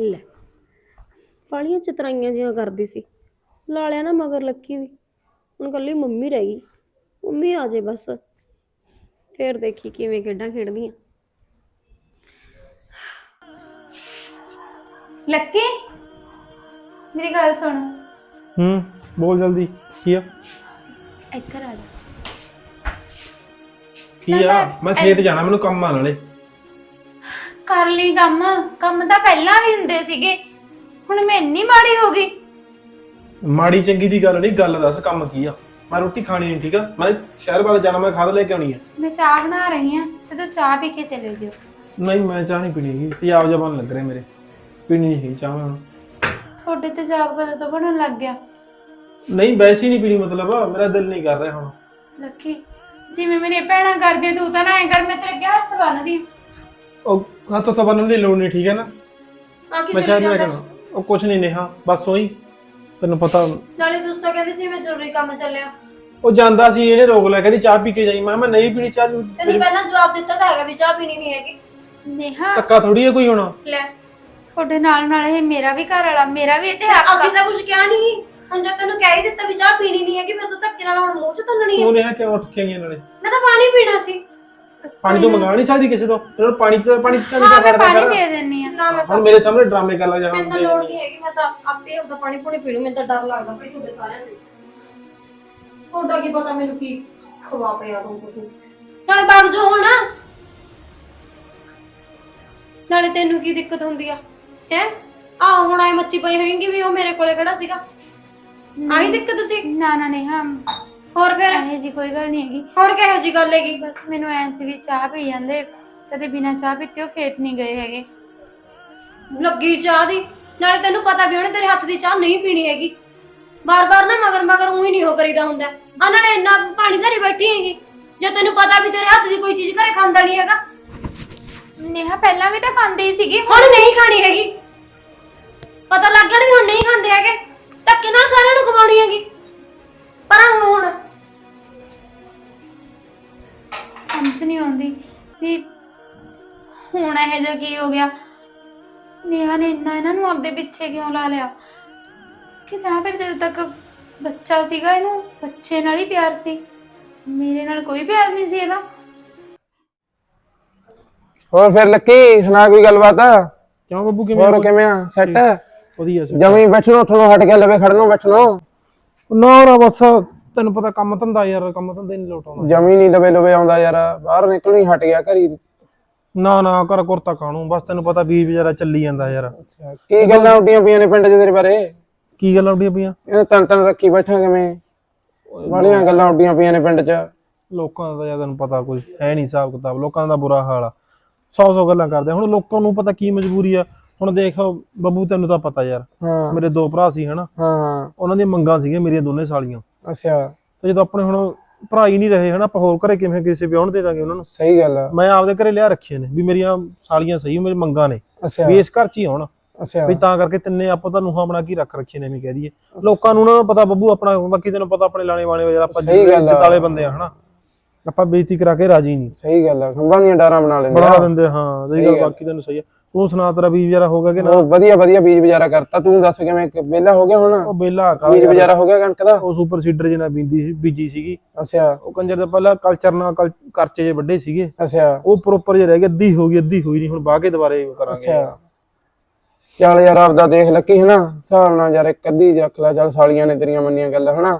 ਲੈ। ਪਾਲੀਆਂ ਚਤਰਾਈਆਂ ਜਿਹੀਆਂ ਕਰਦੀ ਸੀ। ਲਾਲਿਆ ਨਾ ਮਗਰ ਲੱਕੀ ਵੀ। ਹੁਣ ਕੱਲੀ ਮੰਮੀ ਰਹਿ ਗਈ। ਮੰਮੀ ਆ ਜੇ ਬਸ। ਫੇਰ ਦੇਖੀ ਕਿਵੇਂ ਖੇਡਾਂ ਖੇਡਦੀਆਂ। ਲੱਕੀ? ਮੇਰੀ ਗੱਲ ਸੁਣ। ਹੂੰ ਬੋਲ ਜਲਦੀ। ਕੀ ਆ? ਇੱਧਰ ਆ ਜਾ। ਕੀ ਆ? ਮੈਂ ਖੇਤ ਜਾਣਾ ਮੈਨੂੰ ਕੰਮ ਆ ਨਾਲੇ। ਕਰ ਲਈ ਕੰਮ। ਕੰਮ ਤਾਂ ਪਹਿਲਾਂ ਵੀ ਹੁੰਦੇ ਸੀਗੇ। ਹੁਣ ਮੈਂ ਇੰਨੀ ਮਾੜੀ ਹੋ ਗਈ। ਮਾੜੀ ਚੰਗੀ ਦੀ ਗੱਲ ਨਹੀਂ ਗੱਲ ਦੱਸ ਕੰਮ ਕੀ ਆ। ਮੈਂ ਰੋਟੀ ਖਾਣੀ ਨਹੀਂ ਠੀਕ ਆ? ਮੈਂ ਸ਼ਹਿਰ ਵੱਲ ਜਾਣਾ ਮੈਂ ਖਾਦ ਲੈ ਕੇ ਆਉਣੀ ਆ। ਮੈਂ ਚਾਹ ਬਣਾ ਰਹੀ ਹਾਂ ਤੇ ਤੂੰ ਚਾਹ ਪੀ ਕੇ ਚਲੇ ਜਿਓ। ਨਹੀਂ ਮੈਂ ਚਾਹ ਨਹੀਂ ਪੀਣੀ ਤਿਆਬ ਜਬਾਨ ਲੱਗ ਰਿਹਾ ਮੇਰੇ। ਪੀਣੀ ਨਹੀਂ ਚਾਹ। ਮੈਂ ਹੁਣ ਤੁਹਾਡੇ ਤੇਜ਼ਾਬ ਕਦੋਂ ਤੋਂ ਬਣਨ ਲੱਗ ਗਿਆ? ਨਹੀਂ ਵੈਸੇ ਹੀ ਨਹੀਂ ਪੀਣੀ ਮਤਲਬ। ਮੇਰਾ ਦਿਲ ਨਹੀਂ ਕਰ ਰਿਹਾ ਹੁਣ। ਲੱਕੀ ਜਿਵੇਂ ਮੇਰੀ ਭੈਣਾਂ ਕਰਦੀ ਤੂੰ ਤਾਂ ਨਾ ਐ ਕਰ ਮੈਂ ਤੇਰੇ ਅੱਗੇ ਹੱਥ ਬੰਨਦੀ। ਉਹ ਹੱਥ ਤੋਂ ਬੰਨਣ ਦੀ ਲੋੜ ਨਹੀਂ ਠੀਕ ਹੈ ਨਾ? ਆ ਮੈਂ ਸ਼ਹਿਰ ਲੈ ਕੇ ਆਉਣਾ। ਉਹ ਕੁਛ ਨਹੀਂ ਨੇਹਾ ਬਸ ਉਹੀ ਤੈਨੂੰ ਪਤਾ। ਨਾਲੇ ਦੂਸਰਾ ਕਹਿੰਦੇ ਸੀ ਮੈਂ ਜ਼ਰੂਰੀ ਕੰਮ ਚੱਲਿਆ। ਉਹ ਜਾਂਦਾ ਸੀ ਇਹਨੇ ਰੋਕ ਲਿਆ ਕਹਿੰਦੀ ਚਾਹ ਪੀ ਕੇ ਜਾਈ। ਮੈਂ ਕਿਹਾ ਮੈਂ ਨਹੀਂ ਪੀਣੀ ਚਾਹ। ਤੈਨੂੰ ਪਹਿਲਾਂ ਜਵਾਬ ਦਿੱਤਾ ਤਾਂ ਹੈਗਾ ਵੀ ਚਾਹ ਪੀਣੀ ਨਹੀਂ ਹੈਗੀ। ਨੇਹਾ। ਧੱਕਾ ਥੋੜੀ ਹੈ ਕੋਈ ਹੋਣਾ। ਲੈ ਤੁਹਾਡੇ ਨਾਲ ਨਾਲ ਇਹ ਮੇਰਾ ਵੀ ਘਰ ਵਾਲਾ ਮੇਰਾ ਵੀ ਇੱਥੇ ਹੱਕ ਅਸੀਂ ਆ ਤਾਂ ਕੁਝ ਕਿਹਾ ਨਹੀਂ ਹੁਣ ਜਦ ਤੈਨੂੰ ਕਹਿ ਹੀ ਦਿੱਤਾ ਵੀ ਚਾਹ ਪੀਣੀ ਨਹੀਂ ਹੈਗੀ ਫਿਰ ਤੂੰ ਧੱਕੇ ਨਾਲ ਹੁਣ ਮੂੰਹ ਚ ਤੰਨਣੀ ਹੈ ਤੂੰ ਨੇ ਕਿਉਂ ਉੱਠ ਕੇ ਆਈਆਂ ਨਾਲੇ। ਮੈਂ ਤਾਂ ਪਾਣੀ ਪੀਣਾ ਸੀ। ਪਾਣੀ ਤੋਂ ਮੰਗਾ ਨਹੀਂ ਸਕਦੀ ਕਿਸੇ ਤੋਂ। ਤੈਨੂੰ ਪਾਣੀ ਤੇ ਪਾਣੀ ਤਾਂ ਹਾਂ ਨਹੀਂ ਮੈਂ ਕਰਦਾ ਪਾਣੀ ਦੇ ਦਿੰਨੀ ਆ। ਨਾ ਮੈਂ ਤਾਂ ਹੁਣ ਮੇਰੇ ਸਾਹਮਣੇ ਡਰਾਮੇ ਕਰ ਲੱਗ ਮੈਨੂੰ ਤਾਂ ਲੋੜ ਨਹੀਂ ਹੈਗੀ ਮੈਂ ਤਾਂ ਆਪੇ ਆਪਦਾ ਪਾਣੀ ਪੂਣੀ ਪੀ ਲੂ ਮੈਨੂੰ ਤਾਂ ਡਰ ਲੱਗਦਾ ਭਈ ਤੁਹਾਡੇ ਸਾਰਿਆਂ ਤੋਂ ਤੁਹਾਡਾ ਕੀ ਪਤਾ ਮੈਨੂੰ ਕੀ ਖਵਾ ਪਿਆ ਤੂੰ ਤੁਸੀਂ ਨਾਲੇ ਬਾਗ ਜੋ ਹੋਣਾ। ਨਾਲੇ ਤੈਨੂੰ ਕੀ ਦਿੱਕਤ ਹੁੰਦੀ ਆ? ਹੈ? ਆ ਹੁਣ ਆਏ ਮੱਛੀ ਪਈ ਹੋਏਗੀ ਵੀ ਉਹ ਮੇਰੇ ਕੋਲੇ ਖੜਾ ਸੀਗਾ। ਆਹੀ ਦਿੱਕਤ ਸੀ? ਨਾ ਨਾ ਨੇਹਾ। ਹੋਰ ਫਿਰ? ਇਹੋ ਜੀ ਕੋਈ ਗੱਲ ਨਹੀਂ ਹੈਗੀ। ਹੋਰ ਕਿਹੋ ਜੀ ਗੱਲ ਹੈਗੀ? ਬਸ ਮੈਨੂੰ ਐਂ ਸੀ ਵੀ ਚਾਹ ਪੀ ਜਾਂਦੇ। ਕਦੇ ਬਿਨਾ ਚਾਹ ਪੀਤੇ ਉਹ ਖੇਤ ਨਹੀਂ ਗਏ ਹੈਗੇ। ਲੱਗੀ ਚਾਹ ਦੀ। ਨਾਲੇ ਤੈਨੂੰ ਪਤਾ ਵੀ ਉਹਨੇ ਤੇਰੇ ਹੱਥ ਦੀ ਚਾਹ ਨਹੀਂ ਪੀਣੀ ਹੈਗੀ। ਬਾਰ-ਬਾਰ ਨਾ ਮਗਰ ਮਗਰ ਉਹੀ ਨਹੀਂ ਹੋ ਕਰੀਦਾ ਹੁੰਦਾ। ਆ ਨਾਲੇ ਇੰਨਾ ਪਾਣੀ ਧਰੀ ਬੈਠੀ ਹੈਗੀ। ਜੇ ਤੈਨੂੰ ਪਤਾ ਵੀ ਤੇਰੇ ਹੱਥ ਦੀ ਕੋਈ ਚੀਜ਼ ਘਰੇ ਖਾਂਦਾ ਨਹੀਂ ਹੈਗਾ। ਨੇਹਾ ਪਹਿਲਾਂ ਵੀ ਤਾਂ ਖਾਂਦੇ ਹੀ ਸੀਗੇ। ਹੁਣ ਨਹੀਂ ਖਾਣੀ ਹੈਗੀ। ਪਤਾ ਲੱਗ ਗਿਆ ਵੀ ਹੁਣ ਨਹੀਂ ਖਾਂਦੇ ਹੈਗੇ। ਧੱਕੇ ਨਾਲ ਸਾਰਿਆਂ ਨੂੰ ਖਵਾਉਣੀ ਹੈਗੀ। ਪਰ ਹੁਣ ਸਮਝ ਨਹੀਂ ਆਉਂਦੀ ਵੀ ਹੁਣ ਇਹ ਜਿਹਾ ਕੀ ਹੋ ਗਿਆ। ਨੇਹਾ ਨੇ ਇੰਨਾ ਇਹਨਾਂ ਨੂੰ ਆਪਦੇ ਪਿੱਛੇ ਕਿਉਂ ਲਾ ਲਿਆ? ਕਿ ਜਾਂ ਫਿਰ ਜਦੋਂ ਤੱਕ ਬੱਚਾ ਸੀਗਾ ਇਹਨੂੰ ਬੱਚੇ ਨਾਲ ਹੀ ਪਿਆਰ ਸੀ। ਮੇਰੇ ਨਾਲ ਕੋਈ ਪਿਆਰ ਨਹੀਂ ਸੀ ਇਹਦਾ। ਹੋਰ ਫਿਰ ਲੱਕੀ ਸੁਣਾ ਕੋਈ ਗੱਲਬਾਤ? ਕਿਉਂ ਬੱਬੂ ਕਿਵੇਂ ਹੋਰ ਕਿਵੇਂ ਆ? ਸੈੱਟ? ਵਧੀਆ ਸੀ। ਜਮੀ ਬੈਠਣੋਂ ਉੱਠਣੋਂ ਹਟ ਗਿਆ ਲਵੇ ਖੜਨੋਂ ਬੈਠਣੋਂ ਨਾ ਨਾ ਬਸ ਤੈਨੂੰ ਪਤਾ ਕੰਮ ਧੰਦਾ ਯਾਰ ਕੰਮ ਧੰਦੇ ਨਹੀਂ ਲੋਟ ਆਉਂਦਾ। ਜਮੀ ਨਹੀਂ ਲਵੇ ਲਵੇ ਆਉਂਦਾ ਯਾਰ ਬਾਹਰ ਨਿਕਲਣੀ ਹਟ ਗਿਆ ਘਰੀ। ਨਾ ਨਾ ਕਰ ਕੁਰਤਾ ਕਾਣੂ ਬਸ ਤੈਨੂੰ ਪਤਾ ਬੀਜ ਵਿਚਾਰਾ ਚੱਲੀ ਜਾਂਦਾ ਯਾਰ। ਕੀ ਗੱਲਾਂ ਉੱਡੀਆਂ ਪਈਆਂ ਨੇ ਪਿੰਡ 'ਚ ਤੇਰੇ ਬਾਰੇ? ਕੀ ਗੱਲਾਂ ਉੱਡੀਆਂ ਪਈਆਂ? ਇਹ ਤਨ ਤਨ ਰੱਖੀ ਬੈਠਾ ਕਿਵੇਂ? ਵਾਲੀਆਂ ਗੱਲਾਂ ਉੱਡੀਆਂ ਪਈਆਂ ਨੇ ਪਿੰਡ 'ਚ। ਲੋਕਾਂ ਦਾ ਤਾਂ ਤੈਨੂੰ ਪਤਾ ਕੋਈ ਹੈ ਨਹੀਂ ਹਿਸਾਬ ਕਿਤਾਬ ਲੋਕਾਂ ਦਾ ਬੁਰਾ ਹਾਲ ਆ। ਸੌ ਸੌ ਗੱਲਾਂ ਕਰਦੇ। ਹੁਣ ਲੋਕਾਂ ਨੂੰ ਪਤਾ ਕੀ ਮਜਬੂਰੀ ਆ ਹੁਣ ਦੇਖ ਬੱਬੂ ਤੈਨੂੰ ਤਾਂ ਪਤਾ ਯਾਰ ਹਾਂ। ਮੇਰੇ ਦੋ ਭਰਾ ਸੀ ਹਨਾ? ਹਾਂ। ਉਹਨਾਂ ਦੀਆਂ ਮੰਗਾਂ ਸੀਗੀਆਂ ਮੇਰੀਆਂ ਦੋਨੇ ਸਾਲੀਆਂ। ਅੱਛਾ। ਤੇ ਜਦੋਂ ਆਪਣੇ ਹੁਣ ਭਰਾ ਹੀ ਨਹੀਂ ਰਹੇ ਹਨਾ ਆਪਾਂ ਹੋਰ ਘਰੇ ਕਿਵੇਂ ਕਿਸੇ ਵਿਆਹਣ ਦੇ ਦਾਂਗੇ ਉਹਨਾਂ ਨੂੰ? ਸਹੀ ਗੱਲ ਆ। ਮੈਂ ਆਪਦੇ ਘਰੇ ਲਿਆ ਰੱਖੀਆਂ ਨੇ ਵੀ ਮੇਰੀਆਂ ਸਾਲੀਆਂ ਸਹੀ ਮੇਰੀ ਮੰਗਾਂ ਨੇ। ਅੱਛਾ। ਵੀ ਇਸ ਘਰ 'ਚ ਹੀ ਹੋਣ ਅੱਛਾ। ਵੀ ਤਾਂ ਕਰਕੇ ਤਿੰਨੇ ਆਪਾਂ ਤਾਂ ਨੂੰਹਾਂ ਬਣਾ ਕੇ ਰੱਖ ਰੱਖੀਆਂ ਨੇ ਵੀ ਕਹਿ ਦਈਏ। ਲੋਕਾਂ ਨੂੰ ਨਾ ਪਤਾ ਬੱਬੂ ਆਪਣਾ ਬਾਕੀ ਤੈਨੂੰ ਪਤਾ ਆਪਣੇ ਲਾਣੇ ਵਾਲੇ ਵਜਾ ਆਪਾਂ। ਇੱਜ਼ਤ ਵਾਲੇ ਬੰਦੇ ਆ ਹਨਾ। ਆਪਾਂ ਬੇਇੱਜ਼ਤੀ ਕਰਾ ਕੇ ਰਾਜੀ ਨਹੀਂ। ਸਹੀ ਗੱਲ ਆ। ਖੰਭਾਂ ਦੀਆਂ ਡਾਰਾਂ ਬਣਾ ਲੈਂਦੇ ਬਣਾ ਦਿੰਦੇ ਹਾਂ ਸਹੀ ਗੱਲ। ਬਾਕੀ ਤੈਨੂੰ ਸਹੀ ਆ। ਤੂੰ ਸੁਣਾ ਤੇਰਾ ਬੀਜ ਵਗੈਰਾ ਹੋ ਗਿਆ ਕਿ ਨਾ? ਉਹ ਵਧੀਆ ਵਧੀਆ ਬੀਜ ਬਜਾਰਾ ਕਰਤਾ। ਤੂੰ ਦੱਸ ਕਿਵੇਂ ਵਿਹਲਾ ਹੋ ਗਿਆ ਹੁਣ? ਉਹ ਬੇਲਾ ਬੀਜ ਕਾ ਬਜਾਰਾ ਹੋ ਗਿਆ ਕਣਕ ਦਾ? ਉਹ ਸੁਪਰ ਸੀਡਰ ਜਿਹਨਾਂ ਬੀਂਦੀ ਸੀ ਬੀਜੀ ਸੀਗੀ। ਅੱਛਾ। ਉਹ ਕੰਜਰ ਦੇ ਪਹਿਲਾਂ ਕਲਚਰ ਨਾਲ ਕਰਚੇ ਜੇ ਵੱਡੇ ਸੀਗੇ। ਅੱਛਾ। ਉਹ ਪ੍ਰੋਪਰ ਜੇ ਰਹਿ ਗਏ ਅੱਧੀ ਹੋ ਗਈ ਅੱਧੀ ਹੋਈ ਨਹੀਂ ਹੁਣ ਬਾਹ ਕੇ ਦੁਬਾਰੇ ਕਰਾਂਗੇ। ਅੱਛਾ। ਚੱਲ ਯਾਰ ਆਪਦਾ ਦੇਖ ਲੱਕੀ ਹਨਾ ਹਿਸਾਬ ਨਾਲ ਯਾਰ ਇੱਕ ਅੱਧੀ ਰੱਖ ਲੈ ਚੱਲ ਸਾਲੀਆਂ ਨੇ ਤੇਰੀਆਂ ਮੰਨੀਆਂ ਗੱਲਾਂ ਹਨਾ?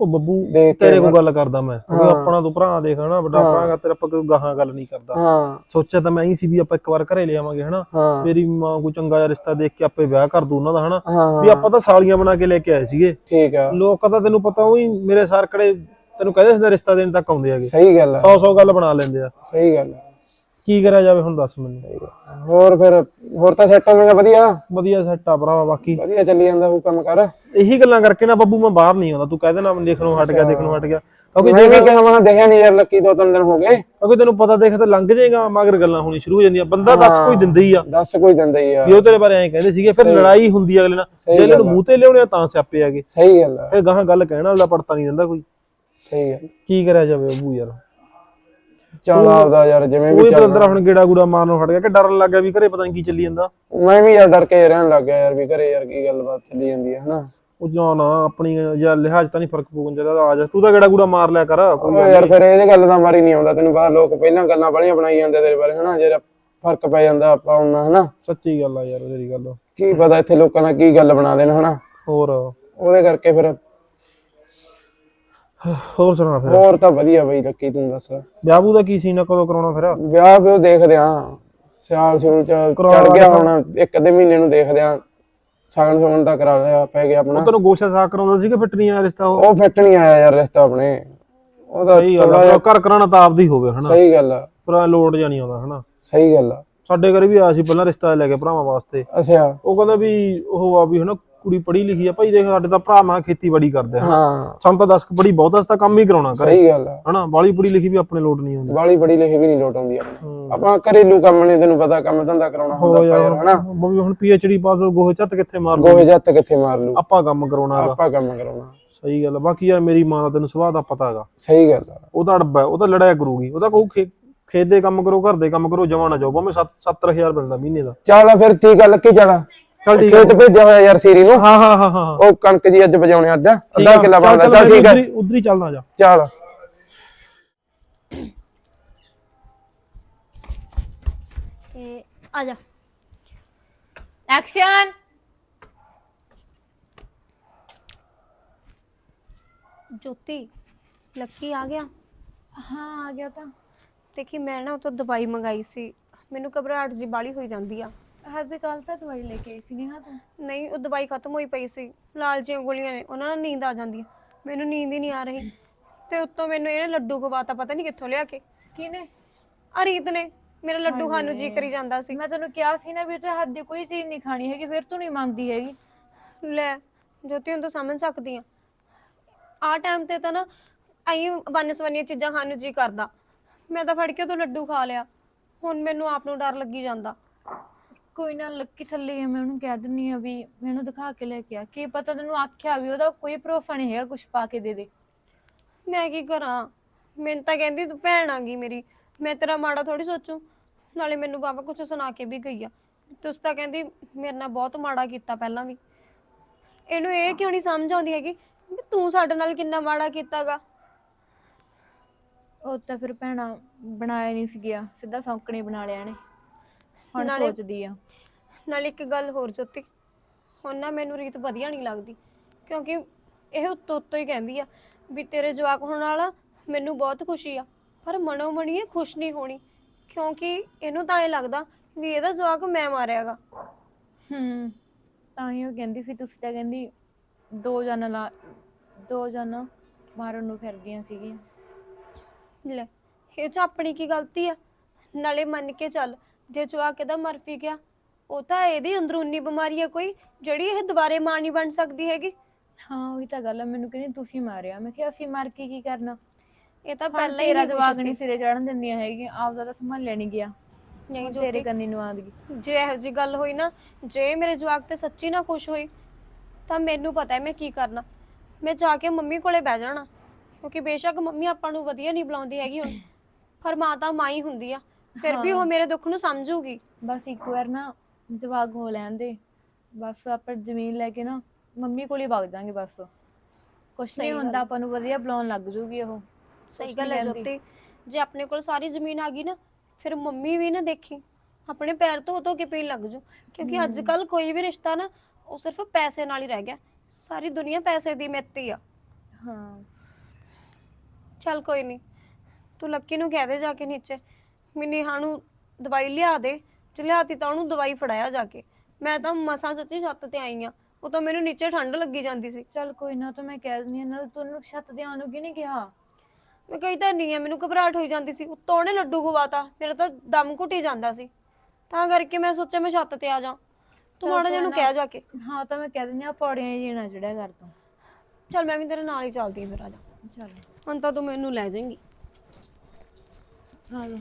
ਉਹ ਬੱਬੂ ਦੇਖ ਕੇ ਤੇਰੇ ਕੋਲ ਗੱਲ ਕਰਦਾ ਮੈਂ। ਕਿਉਂਕਿ ਹਾਂ। ਆਪਣਾ ਤੂੰ ਭਰਾ ਦੇਖ ਹਨਾ ਵੱਡਾ। ਭਰਾ ਗਾ ਤੇਰਾ ਆਪਾਂ ਕੋਈ ਗਾਹਾਂ ਗੱਲ ਨਹੀਂ ਕਰਦਾ। ਹਾਂ। ਸੋਚਿਆ ਤਾਂ ਮੈਂ ਹੀ ਸੀ ਵੀ ਆਪਾਂ ਇੱਕ ਵਾਰ ਘਰੇ ਲਿਆਵਾਂਗੇ ਹਨਾ। ਮੇਰੀ ਮਾਂ ਕੋਈ ਚੰਗਾ ਜਿਹਾ ਰਿਸ਼ਤਾ ਦੇਖ ਕੇ ਆਪੇ ਵਿਆਹ ਕਰ ਦੂ ਉਹਨਾਂ ਦਾ ਹਨਾ। ਵੀ ਆਪਾਂ ਤਾਂ ਸਾਲੀਆਂ ਬਣਾ ਕੇ ਲੈ ਕੇ ਆਏ ਸੀਗੇ। ਠੀਕ ਆ। ਲੋਕ ਤਾਂ ਤੈਨੂੰ ਪਤਾ ਉਹੀ ਮੇਰੇ ਸਰਕੜੇ ਤੈਨੂੰ ਕਹਿੰਦੇ ਸੀ ਰਿਸ਼ਤਾ ਦੇਣ ਤੱਕ ਆਉਂਦੇ ਹੈਗੇ। ਸਹੀ ਗੱਲ ਆ। ਸੌ ਸੌ ਗੱਲ ਬਣਾ ਲੈਂਦੇ ਆ। ਸਹੀ ਗੱਲ ਆ। ਕੀ ਕਰਿਆ ਜਾਵੇ ਹੁਣ ਦੱਸ ਮੈਨੂੰ। ਹੋਰ ਫਿਰ ਹੋਰ ਤਾਂ ਸੈੱਟ ਹੋਵੇਗਾ ਵਧੀਆ? ਵਧੀਆ ਸੈੱਟ ਆ ਭਰਾਵਾ ਬਾਕੀ। ਵਧੀਆ ਚੱਲੀ ਜਾਂਦਾ ਉਹ ਕੰਮ ਕਰ। ਇਹੀ ਗੱਲਾਂ ਕਰਕੇ ਨਾ ਬੱਬੂ ਮੈਂ ਬਾਹਰ ਨਹੀਂ ਆਉਂਦਾ। ਤੂੰ ਕਹਿ ਦੇਣਾ ਦੇਖਣੋਂ ਹਟ ਗਿਆ ਦੇਖਣੋਂ ਹਟ ਗਿਆ। ਕਿਉਂਕਿ ਮੈਂ ਜੇ ਕਿਹਾ ਮੈਂ ਦੇਖਿਆ ਨਹੀਂ ਯਾਰ ਲੱਕੀ ਦੋ ਤਿੰਨ ਦਿਨ ਹੋ ਗਏ। ਕਿਉਂਕਿ ਤੈਨੂੰ ਪਤਾ ਦੇਖ ਤੇ ਲੰਘ ਜਾਏਗਾ ਮਗਰ ਗੱਲਾਂ ਹੋਣੀ ਸ਼ੁਰੂ ਹੋ ਜਾਂਦੀਆਂ। ਬੰਦਾ ਦੱਸ ਕੋਈ ਦਿੰਦਾ ਹੀ ਆ। ਦੱਸ ਕੋਈ ਦਿੰਦਾ ਹੀ ਆ। ਵੀ ਉਹ ਤੇਰੇ ਬਾਰੇ ਐਂ ਕਹਿੰਦੇ ਸੀਗੇ ਫਿਰ ਲੜਾਈ ਹੁੰਦੀ ਆ ਅਗਲੇ ਨਾਲ। ਜੇ ਇਹਨੂੰ ਮੂੰਹ ਤੇ ਲਿਆਉਣੇ ਆ ਤਾਂ ਸਿਆਪੇ ਆਗੇ ਸਹੀ ਗੱਲ ਆ। ਫਿਰ ਗਾਹਾਂ ਗੱਲ ਕਹਿਣਾ ਉਹਦਾ ਪੜਤਾ ਨਹੀਂ ਦਿੰਦਾ ਕੋਈ। ਸਹੀ ਗੱਲ। ਕੀ ਕਰਿਆ ਜਾਵੇ ਬੱਬੂ ਯਾਰ। ਚੱਲ ਆਪਦਾ ਯਾਰ ਜਿਵੇਂ ਵੀ ਚੱਲ ਅੰਦਰ ਹੁਣ ਗੇੜਾ ਗੂੜਾ ਮਾਰਨੋਂ ਹਟ ਗਿਆ ਕਿ ਡਰਨ ਲੱਗ ਗਿਆ ਵੀ ਘਰੇ ਪਤਾ ਨਹੀਂ ਕੀ ਚੱਲੀ ਜਾਂਦਾ। ਮੈਂ ਵੀ ਯਾਰ ਡਰ ਕੇ ਰਹਿਣ ਲੱਗ ਗਿਆ ਯਾਰ ਵੀ ਘਰੇ ਯਾਰ ਕੀ ਗੱਲਬਾਤ ਚੱਲੀ ਜਾਂਦੀ ਹੈ ਹਨਾ? ਉਹ ਨਾ ਨਾ ਆਪਣੀ ਯਾਰ ਲਿਹਾਜ਼ ਤਾਂ ਨਹੀਂ ਫ਼ਰਕ ਪਊਗਾ ਜਿਹੜਾ ਆ ਜਾ ਤੂੰ ਤਾਂ ਗੇੜਾ ਗੂੜਾ ਮਾਰ ਲਿਆ ਕਰ ਕੋਈ ਉਹ ਯਾਰ ਫਿਰ ਇਹਦੇ ਗੱਲ ਦਾ ਮਾਰੀ ਨਹੀਂ ਆਉਂਦਾ ਤੈਨੂੰ ਪਤਾ ਲੋਕ ਪਹਿਲਾਂ ਗੱਲਾਂ ਬੜੀਆਂ ਬਣਾਈ ਜਾਂਦੇ ਤੇਰੇ ਬਾਰੇ ਹਨਾ? ਜਿਹੜਾ ਫ਼ਰਕ ਪੈ ਜਾਂਦਾ ਆਪਾਂ ਉਹਨਾਂ ਹਨਾ? ਸੱਚੀ ਗੱਲ ਆ ਯਾਰ ਤੇਰੀ ਗੱਲ। ਕੀ ਪਤਾ ਇੱਥੇ ਲੋਕਾਂ ਦਾ ਕੀ ਗੱਲ ਬਣਾ ਦੇਣ ਹਨਾ? ਹੋਰ। ਉਹਦੇ ਕਰਕੇ ਫਿਰ ਹੋਰ ਸੁਣਾ ਫਿਰ। ਹੋਰ ਤਾਂ ਵਧੀਆ ਬਈ ਲੱਕੀ ਤੂੰ ਦੱਸ। ਵਿਆਹ ਦਾ ਕੀ ਸੀਨ ਆ ਕਦੋਂ ਕਰਾਉਣਾ ਫਿਰ? ਵਿਆਹ ਵੀ ਉਹ ਦੇਖਦੇ ਆ। ਸਿਆਲ ਸਿਉਲ ਚ ਚੜ ਗਿਆ ਹੁਣ ਇੱਕ ਅੱਧੇ ਮਹੀਨੇ ਨੂੰ ਦੇਖਦੇ ਆ। ਸਾਗਣ ਸੁਗਣ ਦਾ ਕਰਾ ਲਿਆ ਪੈ ਗਿਆ ਆਪਣਾ। ਤੈਨੂੰ ਗੋਸ਼ਾ ਸਾਕ ਕਰਾਉਂਦਾ ਸੀ ਕਿ ਫਿੱਟ ਨਹੀਂ ਆਇਆ ਰਿਸ਼ਤਾ ਉਹ? ਉਹ ਫਿੱਟ ਨਹੀਂ ਆਇਆ ਯਾਰ ਰਿਸ਼ਤਾ ਆਪਣੇ। ਉਹਦਾ ਥੋੜਾ ਜਿਹਾ ਘਰ ਕਰਾਉਣਾ ਤਾਂ ਆਪਦੀ ਹੋਵੇ ਹਨਾ? ਸਹੀ ਗੱਲ ਆ। ਪਰ ਲੋਡ ਜਾਂ ਨਹੀਂ ਆਉਂਦਾ ਹਨਾ? ਸਹੀ ਗੱਲ ਆ। ਸਾਡੇ ਘਰੇ ਵੀ ਆਇਆ ਸੀ ਪਹਿਲਾਂ ਰਿਸ਼ਤਾ ਲੈ ਕੇ ਭਰਾਵਾਂ ਵਾਸਤੇ। ਅੱਛਾ। ਉਹ ਕਹਿੰਦਾ ਵੀ ਉਹ ਆ ਵੀ ਹਨਾ ਕੁੜੀ ਪੜ੍ਹੀ ਲਿਖੀ ਆ ਭਾਈ ਦੇਖ ਸਾਡੇ ਤਾਂ ਭਰਾ ਮਾਂ ਖੇਤੀਬਾੜੀ ਕਰਦੇ ਆ। ਹਾਂ। ਸਾਨੂੰ ਤਾਂ 10 ਪੜੀ ਬਹੁਤ ਅਸੀਂ ਤਾਂ ਕੰਮ ਹੀ ਕਰਾਉਣਾ ਘਰੇ। ਸਹੀ ਗੱਲ ਆ। ਹਨਾ ਬਾਲੀ ਪੜੀ ਲਿਖੀ ਵੀ ਆਪਣੇ ਲੋਟ ਨਹੀਂ ਆਉਂਦੀ। ਬਾਲੀ ਬੜੀ ਲਿਖੀ ਵੀ ਨਹੀਂ ਲੋਟ ਆਉਂਦੀ ਆਪਣੇ। ਆਪਾਂ ਘਰੇਲੂ ਕੰਮ ਨੇ ਤੈਨੂੰ ਪਤਾ ਕੰਮ ਧੰਦਾ ਕਰਾਉਣਾ ਹੋ ਹੁੰਦਾ ਆਪਾਂ ਯਾਰ ਹਨਾ? ਮੰਮੀ ਹੁਣ ਪੀਐਚਡੀ ਪਾਸ ਹੋ ਗੋਹੇ ਚੱਤ ਕਿੱਥੇ ਮਾਰ ਗੋਹੇ ਜੱਤ ਕਿੱਥੇ ਮਾਰ ਲੂ ਆਪਾਂ ਕੰਮ ਕਰਾਉਣਾ ਹੈਗਾ। ਆਪਾਂ ਕੰਮ ਕਰਾਉਣਾ। ਸਹੀ ਗੱਲ ਆ। ਬਾਕੀ ਯਾਰ ਮੇਰੀ ਮਾਂ ਦਾ ਤੈਨੂੰ ਸੁਭਾਅ ਦਾ ਪਤਾ ਹੈਗਾ। ਸਹੀ ਗੱਲ ਆ। ਉਹਦਾ ਅੜਬਾ ਉਹ ਤਾਂ ਲੜਾਇਆ ਕਰੂਗੀ। ਉਹਦਾ ਕਹੂ ਖੇ- ਖੇਤ ਦੇ ਕੰਮ ਕਰੋ ਘਰ ਦੇ ਕੰਮ ਕਰੋ ਜਮਾ ਨਾ ਜਾਓ। ਭਾਵੇਂ 7-7000 ਮਿਲਦਾ ਮਹੀਨੇ ਦਾ। ਚੱਲ ਫਿਰ ਤੀ ਗੱਲ ਕੀ ਚੱਲ ਚੱਲ ਠੀਕ ਆ। ਖੇਤ ਭੇਜਿਆ ਹੋਇਆ ਯਾਰ ਸੀਰੀ ਨੂੰ। ਹਾਂ ਹਾਂ ਹਾਂ ਹਾਂ ਉਹ ਕਣਕ ਜੀ ਅੱਜ ਵਜਾਉਣੇ ਠੀਕ ਅੱਧਾ ਕਿੱਲਾ ਬਣਦਾ ਚੱਲ ਠੀਕ ਹੈ ਉੱਧਰ ਹੀ- ਉੱਧਰ ਹੀ ਚੱਲਦਾ ਜਾ। ਚੱਲ। ਤੇ ਆ ਜਾ। ਐਕਸ਼ਨ ਜੋਤੀ ਲੱਕੀ ਆ ਗਿਆ? ਹਾਂ ਆ ਗਿਆ ਤਾਂ। ਦੇਖੀ ਮੈਂ ਨਾ ਉਹ ਤੋਂ ਦਵਾਈ ਮੰਗਾਈ ਸੀ। ਮੈਨੂੰ ਘਬਰਾਹਟ ਜੀ ਬਾਲੀ ਹੋਈ ਜਾਂਦੀ ਆ। ਹਜੇ ਕੱਲ ਤਾਂ ਦਵਾਈ ਲੈ ਕੇ ਆਈ ਸੀ ਨੇਹਾ ਤੂੰ। ਨਹੀਂ ਉਹ ਦਵਾਈ ਖਤਮ ਹੋਈ ਪਈ ਸੀ। ਲਾਲ ਜੀਆਂ ਗੋਲੀਆਂ ਨੇ ਉਹਨਾਂ ਨਾਲ ਨੀਂਦ ਆ ਜਾਂਦੀ ਮੈਨੂੰ ਨੀਂਦ ਹੀ ਨਹੀਂ ਆ ਰਹੀ। ਤੇ ਉੱਤੋਂ ਮੈਨੂੰ ਇਹਨੇ ਲੱਡੂ ਖਵਾਤਾ ਪਤਾ ਨਹੀਂ ਕਿੱਥੋਂ ਲਿਆ ਕੇ। ਕਿਨੇ ਆ ਰੀਤ ਨੇ ਮੇਰਾ ਲੱਡੂ ਖਾਣ ਨੂੰ ਜੀ ਕਰੀ ਜਾਂਦਾ ਸੀ। ਮੈਂ ਤੈਨੂੰ ਕਿਹਾ ਸੀ ਨਾ ਵੀ 'ਚ ਹੱਥ ਦੀ ਕੋਈ ਚੀਜ਼ ਨਹੀਂ ਖਾਣੀ ਹੈਗੀ ਫਿਰ ਤੂੰ ਨਹੀਂ ਮੰਨਦੀ ਹੈਗੀ। ਲੈ ਜੋਤੀ ਹੁਣ ਤੂੰ ਸਮਝ ਸਕਦੀ ਆ। ਆ ਟਾਈਮ ਤੇ ਤਾਂ ਨਾ ਆਈ ਵਨਸਵਨੀਆਂ ਚੀਜ਼ਾਂ ਖਾਣ ਨੂੰ ਜੀ ਕਰਦਾ। ਮੈਂ ਤਾਂ ਫੜ ਕੇ ਉਹ ਤੋਂ ਲੱਡੂ ਖਾ ਲਿਆ। ਹੁਣ ਮੈਨੂੰ ਆਪ ਨੂੰ ਡਰ ਲੱਗੀ ਜਾਂਦਾ। ਕੋਈ ਨਾ ਲੱਕੀ ਆ ਮੈਂ ਉਹਨੂੰ ਕਹਿ ਦਿੰਨੀ ਆ ਵੀ ਮੈਨੂੰ ਦਿਖਾ ਕੇ ਲੈ ਕੇ ਆ। ਕੀ ਪਤਾ ਤੈਨੂੰ ਆਖਿਆ ਵੀ ਉਹਦਾ ਕੋਈ ਭਰੋਸਾ ਨਹੀਂ ਹੈਗਾ ਕੁਝ ਪਾ ਕੇ ਦੇ ਦੇ। ਮੈਂ ਕੀ ਕਰਾਂ? ਮੈਨੂੰ ਤਾਂ ਕਹਿੰਦੀ ਤੂੰ ਭੈਣ ਆ ਗਈ ਮੇਰੀ। ਮੈਂ ਤੇਰਾ ਮਾੜਾ ਥੋੜੀ ਸੋਚੂ। ਨਾਲੇ ਮੈਨੂੰ ਬਾਬਾ ਕੁਝ ਸੁਣਾ ਕੇ ਵੀ ਗਈ ਆ। ਤੁਸੀਂ ਤਾਂ ਕਹਿੰਦੀ ਮੇਰੇ ਨਾਲ ਬਹੁਤ ਮਾੜਾ ਕੀਤਾ ਪਹਿਲਾਂ ਵੀ। ਇਹਨੂੰ ਇਹ ਕਿਉਂ ਨਹੀਂ ਸਮਝ ਆਉਂਦੀ ਹੈਗੀ ਵੀ ਤੂੰ ਸਾਡੇ ਨਾਲ ਕਿੰਨਾ ਮਾੜਾ ਕੀਤਾਗਾ? ਉਹ ਤਾਂ ਫਿਰ ਭੈਣਾ ਬਣਾਇਆ ਨਹੀਂ ਸੀ ਗਿਆ। ਸਿੱਧਾ ਸੌਂਕਣੀ ਬਣਾ ਲਿਆ ਨੇ ਹੁਣ ਨਾਲੇ- ਸੋਚਦੀ ਆ। ਨਾਲ ਇੱਕ ਗੱਲ ਹੋਰ ਜੋਤੀ। ਹੁਣ ਨਾ ਮੈਨੂੰ ਰੀਤ ਵਧੀਆ ਨਹੀਂ ਲੱਗਦੀ ਕਿਉਂਕਿ ਇਹ ਉੱਤੋਂ ਉੱਤੋਂ ਹੀ ਕਹਿੰਦੀ ਆ ਵੀ ਤੇਰੇ ਜਵਾਕ ਹੋਣ ਵਾਲਾ ਮੈਨੂੰ ਬਹੁਤ ਖੁਸ਼ੀ ਆ ਪਰ ਮਨੋ ਮਣੀ ਇਹ ਖੁਸ਼ ਨਹੀਂ ਹੋਣੀ ਕਿਉਂਕਿ ਇਹਨੂੰ ਤਾਂ ਇਹ ਲੱਗਦਾ ਵੀ ਇਹਦਾ ਜਵਾਕ ਮੈਂ ਮਾਰਿਆਗਾ ਹੂੰ ਤਾਂ ਹੀ ਉਹ ਕਹਿੰਦੀ ਸੀ ਤੁਸੀਂ ਤਾਂ ਕਹਿੰਦੀ ਦੋ ਜਨ ਲਾ ਦੋ ਜਨ ਮਾਰਨ ਨੂੰ ਫਿਰਦੀਆਂ ਸੀਗੀਆਂ। ਲੈ ਇਹ ਚ ਆਪਣੀ ਕੀ ਗਲਤੀ ਆ? ਨਾਲੇ ਮੰਨ ਕੇ ਚੱਲ ਜੇ ਜਵਾਕ ਇਹਦਾ ਮਰ ਵੀ ਗਿਆ ਉਹ ਤਾਂ ਇਹਦੀ ਅੰਦਰੂਨੀ ਬਿਮਾਰੀ ਆ ਕੋਈ ਜਿਹੜੀ ਇਹ ਦੁਬਾਰੇ ਮਾਂ ਨਹੀਂ ਬਣ ਸਕਦੀ ਹੈਗੀ। ਹਾਂ ਉਹੀ ਤਾਂ ਗੱਲ ਆ ਮੈਨੂੰ ਕਹਿੰਦੀ ਤੁਸੀਂ ਮਾਰਿਆ। ਮੈਂ ਕਿਹਾ ਅਸੀਂ ਮਾਰ ਕੇ ਕੀ ਕਰਨਾ? ਇਹ ਤਾਂ ਪਹਿਲਾਂ ਹੀ ਤੇਰਾ ਨਹੀਂ ਜਵਾਕ। ਸਿਰੇ ਚੜਨ ਦਿੰਦੀਆਂ ਹੈਗੀਆਂ ਆਪਦਾ ਤਾਂ ਸੰਭਾਲਿਆ ਨਹੀਂ ਗਿਆ। ਨਹੀਂ ਹੁਣ ਜੋ ਤੇਰੇ ਕੰਨੀ ਨੂੰ ਆਂਦੀ ਜੇ ਇਹੋ ਜੀ ਗੱਲ ਹੋਈ ਨਾ ਜੇ ਮੇਰੇ ਜਵਾਕ ਤੇ ਸੱਚੀ ਨਾ ਖੁਸ਼ ਹੋਈ ਤਾਂ ਮੈਨੂੰ ਪਤਾ ਹੈ ਮੈਂ ਕੀ ਕਰਨਾ। ਮੈਂ ਜਾ ਕੇ ਮੰਮੀ ਕੋਲੇ ਬਹਿ ਜਾਣਾ ਕਿਉਂਕਿ ਬੇਸ਼ੱਕ ਮੰਮੀ ਆਪਾਂ ਨੂੰ ਵਧੀਆ ਨਹੀਂ ਬੁਲਾਉਂਦੀ ਹੈਗੀ ਹੁਣ। ਪਰ ਮਾਂ ਤਾਂ ਮਾਂ ਹੀ ਹੁੰਦੀ ਆ ਫਿਰ ਵੀ ਉਹ ਹਾਂ। ਮੇਰੇ ਦੁੱਖ ਨੂੰ ਸਮਝੂਗੀ। ਬਸ ਇੱਕ ਵਾਰ ਨਾ ਜਵਾਕ ਹੋ ਲੈਣ ਦੇ। ਬਸ ਆਪਾਂ ਜ਼ਮੀਨ ਲੈ ਕੇ ਨਾ ਮੰਮੀ ਕੋਲ ਹੀ ਵਗ ਜਾਾਂਗੇ ਬਸ। ਕੁਛ ਨਹੀਂ ਹੁੰਦਾ। ਆਪਾਂ ਨੂੰ ਵਧੀਆ ਬੁਲਾਉਣ ਲੱਗ ਜੂਗੀ ਉਹ। ਸਹੀ ਗੱਲ ਹੈ। ਜੋਤੀ। ਜੇ ਆਪਣੇ ਕੋਲ ਸਾਰੀ ਜ਼ਮੀਨ ਆ ਗਈ ਨਾ ਫਿਰ ਮੰਮੀ ਵੀ ਨਾ ਦੇਖੀ। ਆਪਣੇ ਪੈਰ ਧੋ ਧੋ ਕੇ ਪੀਣ ਲੱਗ ਜੂ। ਕਿਉਂਕਿ ਅੱਜ ਕੱਲ ਕੋਈ ਵੀ ਰਿਸ਼ਤਾ ਨਾ ਉਹ ਸਿਰਫ ਪੈਸੇ ਨਾਲ ਹੀ ਰਹਿ ਗਿਆ। ਸਾਰੀ ਦੁਨੀਆ ਪੈਸੇ ਦੀ ਮਿੱਤੀ ਆ। ਹਾਂ। ਚੱਲ ਕੋਈ ਨਹੀਂ ਤੂੰ ਲੱਕੀ ਨੂੰ ਕਹਿ ਦੇ ਜਾ ਕੇ ਨੀਚੇ। ਵੀ ਨੇਹਾ ਨੂੰ ਦਵਾਈ ਲਿਆ ਦੇ। ਜੇ ਲਿਆਤੀ ਤਾਂ ਉਹਨੂੰ ਦਵਾਈ ਫੜਾਇਆ ਜਾ ਕੇ। ਮੈਂ ਤਾਂ ਮਸਾਂ ਸੱਚੀ ਛੱਤ ਤੇ ਆਈ ਆ। ਉਹ ਤਾਂ ਮੈਨੂੰ ਨੀਚੇ ਠੰਡ ਲੱਗੀ ਜਾਂਦੀ ਸੀ। ਚੱਲ ਕੋਈ ਨਾ ਤਾਂ ਮੈਂ ਕਹਿ ਦਿੰਦੀ ਹਾਂ ਨਾਲ ਤੈਨੂੰ ਛੱਤ ਦੇ ਆਉਣ ਨੂੰ ਕਿਹਨੇ ਕਿਹਾ? ਮੈਂ ਕਹੀ ਤਾਂ ਨਹੀਂ ਆ ਮੈਨੂੰ ਘਬਰਾਹਟ ਹੋਈ ਜਾਂਦੀ ਸੀ। ਉੱਤੋਂ ਉਹਨੇ ਲੱਡੂ ਖਵਾਤਾ ਮੇਰਾ ਤਾਂ ਦਮ ਘੁੱਟੀ ਜਾਂਦਾ ਸੀ। ਤਾਂ ਕਰਕੇ ਮੈਂ ਸੋਚਿਆ ਮੈਂ ਛੱਤ ਤੇ ਆ ਜਾ। ਤੂੰ ਚੱਲ ਮਾੜਾ ਜਿਹਾ ਕੋਈ ਨੂੰ ਨਾ। ਕਹਿ ਜਾ ਕੇ। ਹਾਂ ਤਾਂ ਮੈਂ ਕਹਿ ਦਿੰਦੀ ਆ ਪੌੜੀਆਂ ਹੀ ਜੀਣਾ ਚੜਿਆ ਕਰ ਤੂੰ। ਚੱਲ ਮੈਂ ਵੀ ਤੇਰੇ ਨਾਲ ਹੀ ਚੱਲਦੀ ਹਾਂ ਫਿਰ ਆ ਜਾ। ਚੱਲ। ਹੁਣ ਤਾਂ ਤੂੰ ਮੈਨੂੰ ਲੈ ਜਾਏਂਗੀ। ਜਾ